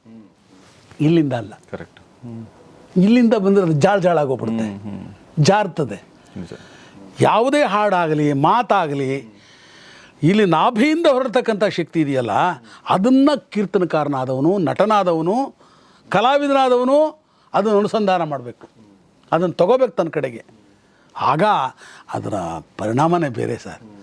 ಇಲ್ಲಿಂದ ಅಲ್ಲ. ಕರೆಕ್ಟ್. ಇಲ್ಲಿಂದ ಬಂದರೆ ಅದು ಜಾಳ್ ಜಾಳ್ ಆಗೋಗ್ಬಿಡುತ್ತೆ. ಜಾರ್ತದೆ. ಯಾವುದೇ ಹಾಡಾಗಲಿ ಮಾತಾಗಲಿ ಇಲ್ಲಿ ನಾಭಿಯಿಂದ ಹೊರಡ್ತಕ್ಕಂಥ ಶಕ್ತಿ ಇದೆಯಲ್ಲ ಅದನ್ನು ಕೀರ್ತನಕಾರನಾದವನು ನಟನಾದವನು ಕಲಾವಿದನಾದವನು ಅದನ್ನು ಅನುಸಂಧಾನ ಮಾಡಬೇಕು. ಅದನ್ನು ತಗೋಬೇಕು ತನ್ನ ಕಡೆಗೆ. ಆಗ ಅದರ ಪರಿಣಾಮನೇ ಬೇರೆ ಸರ್.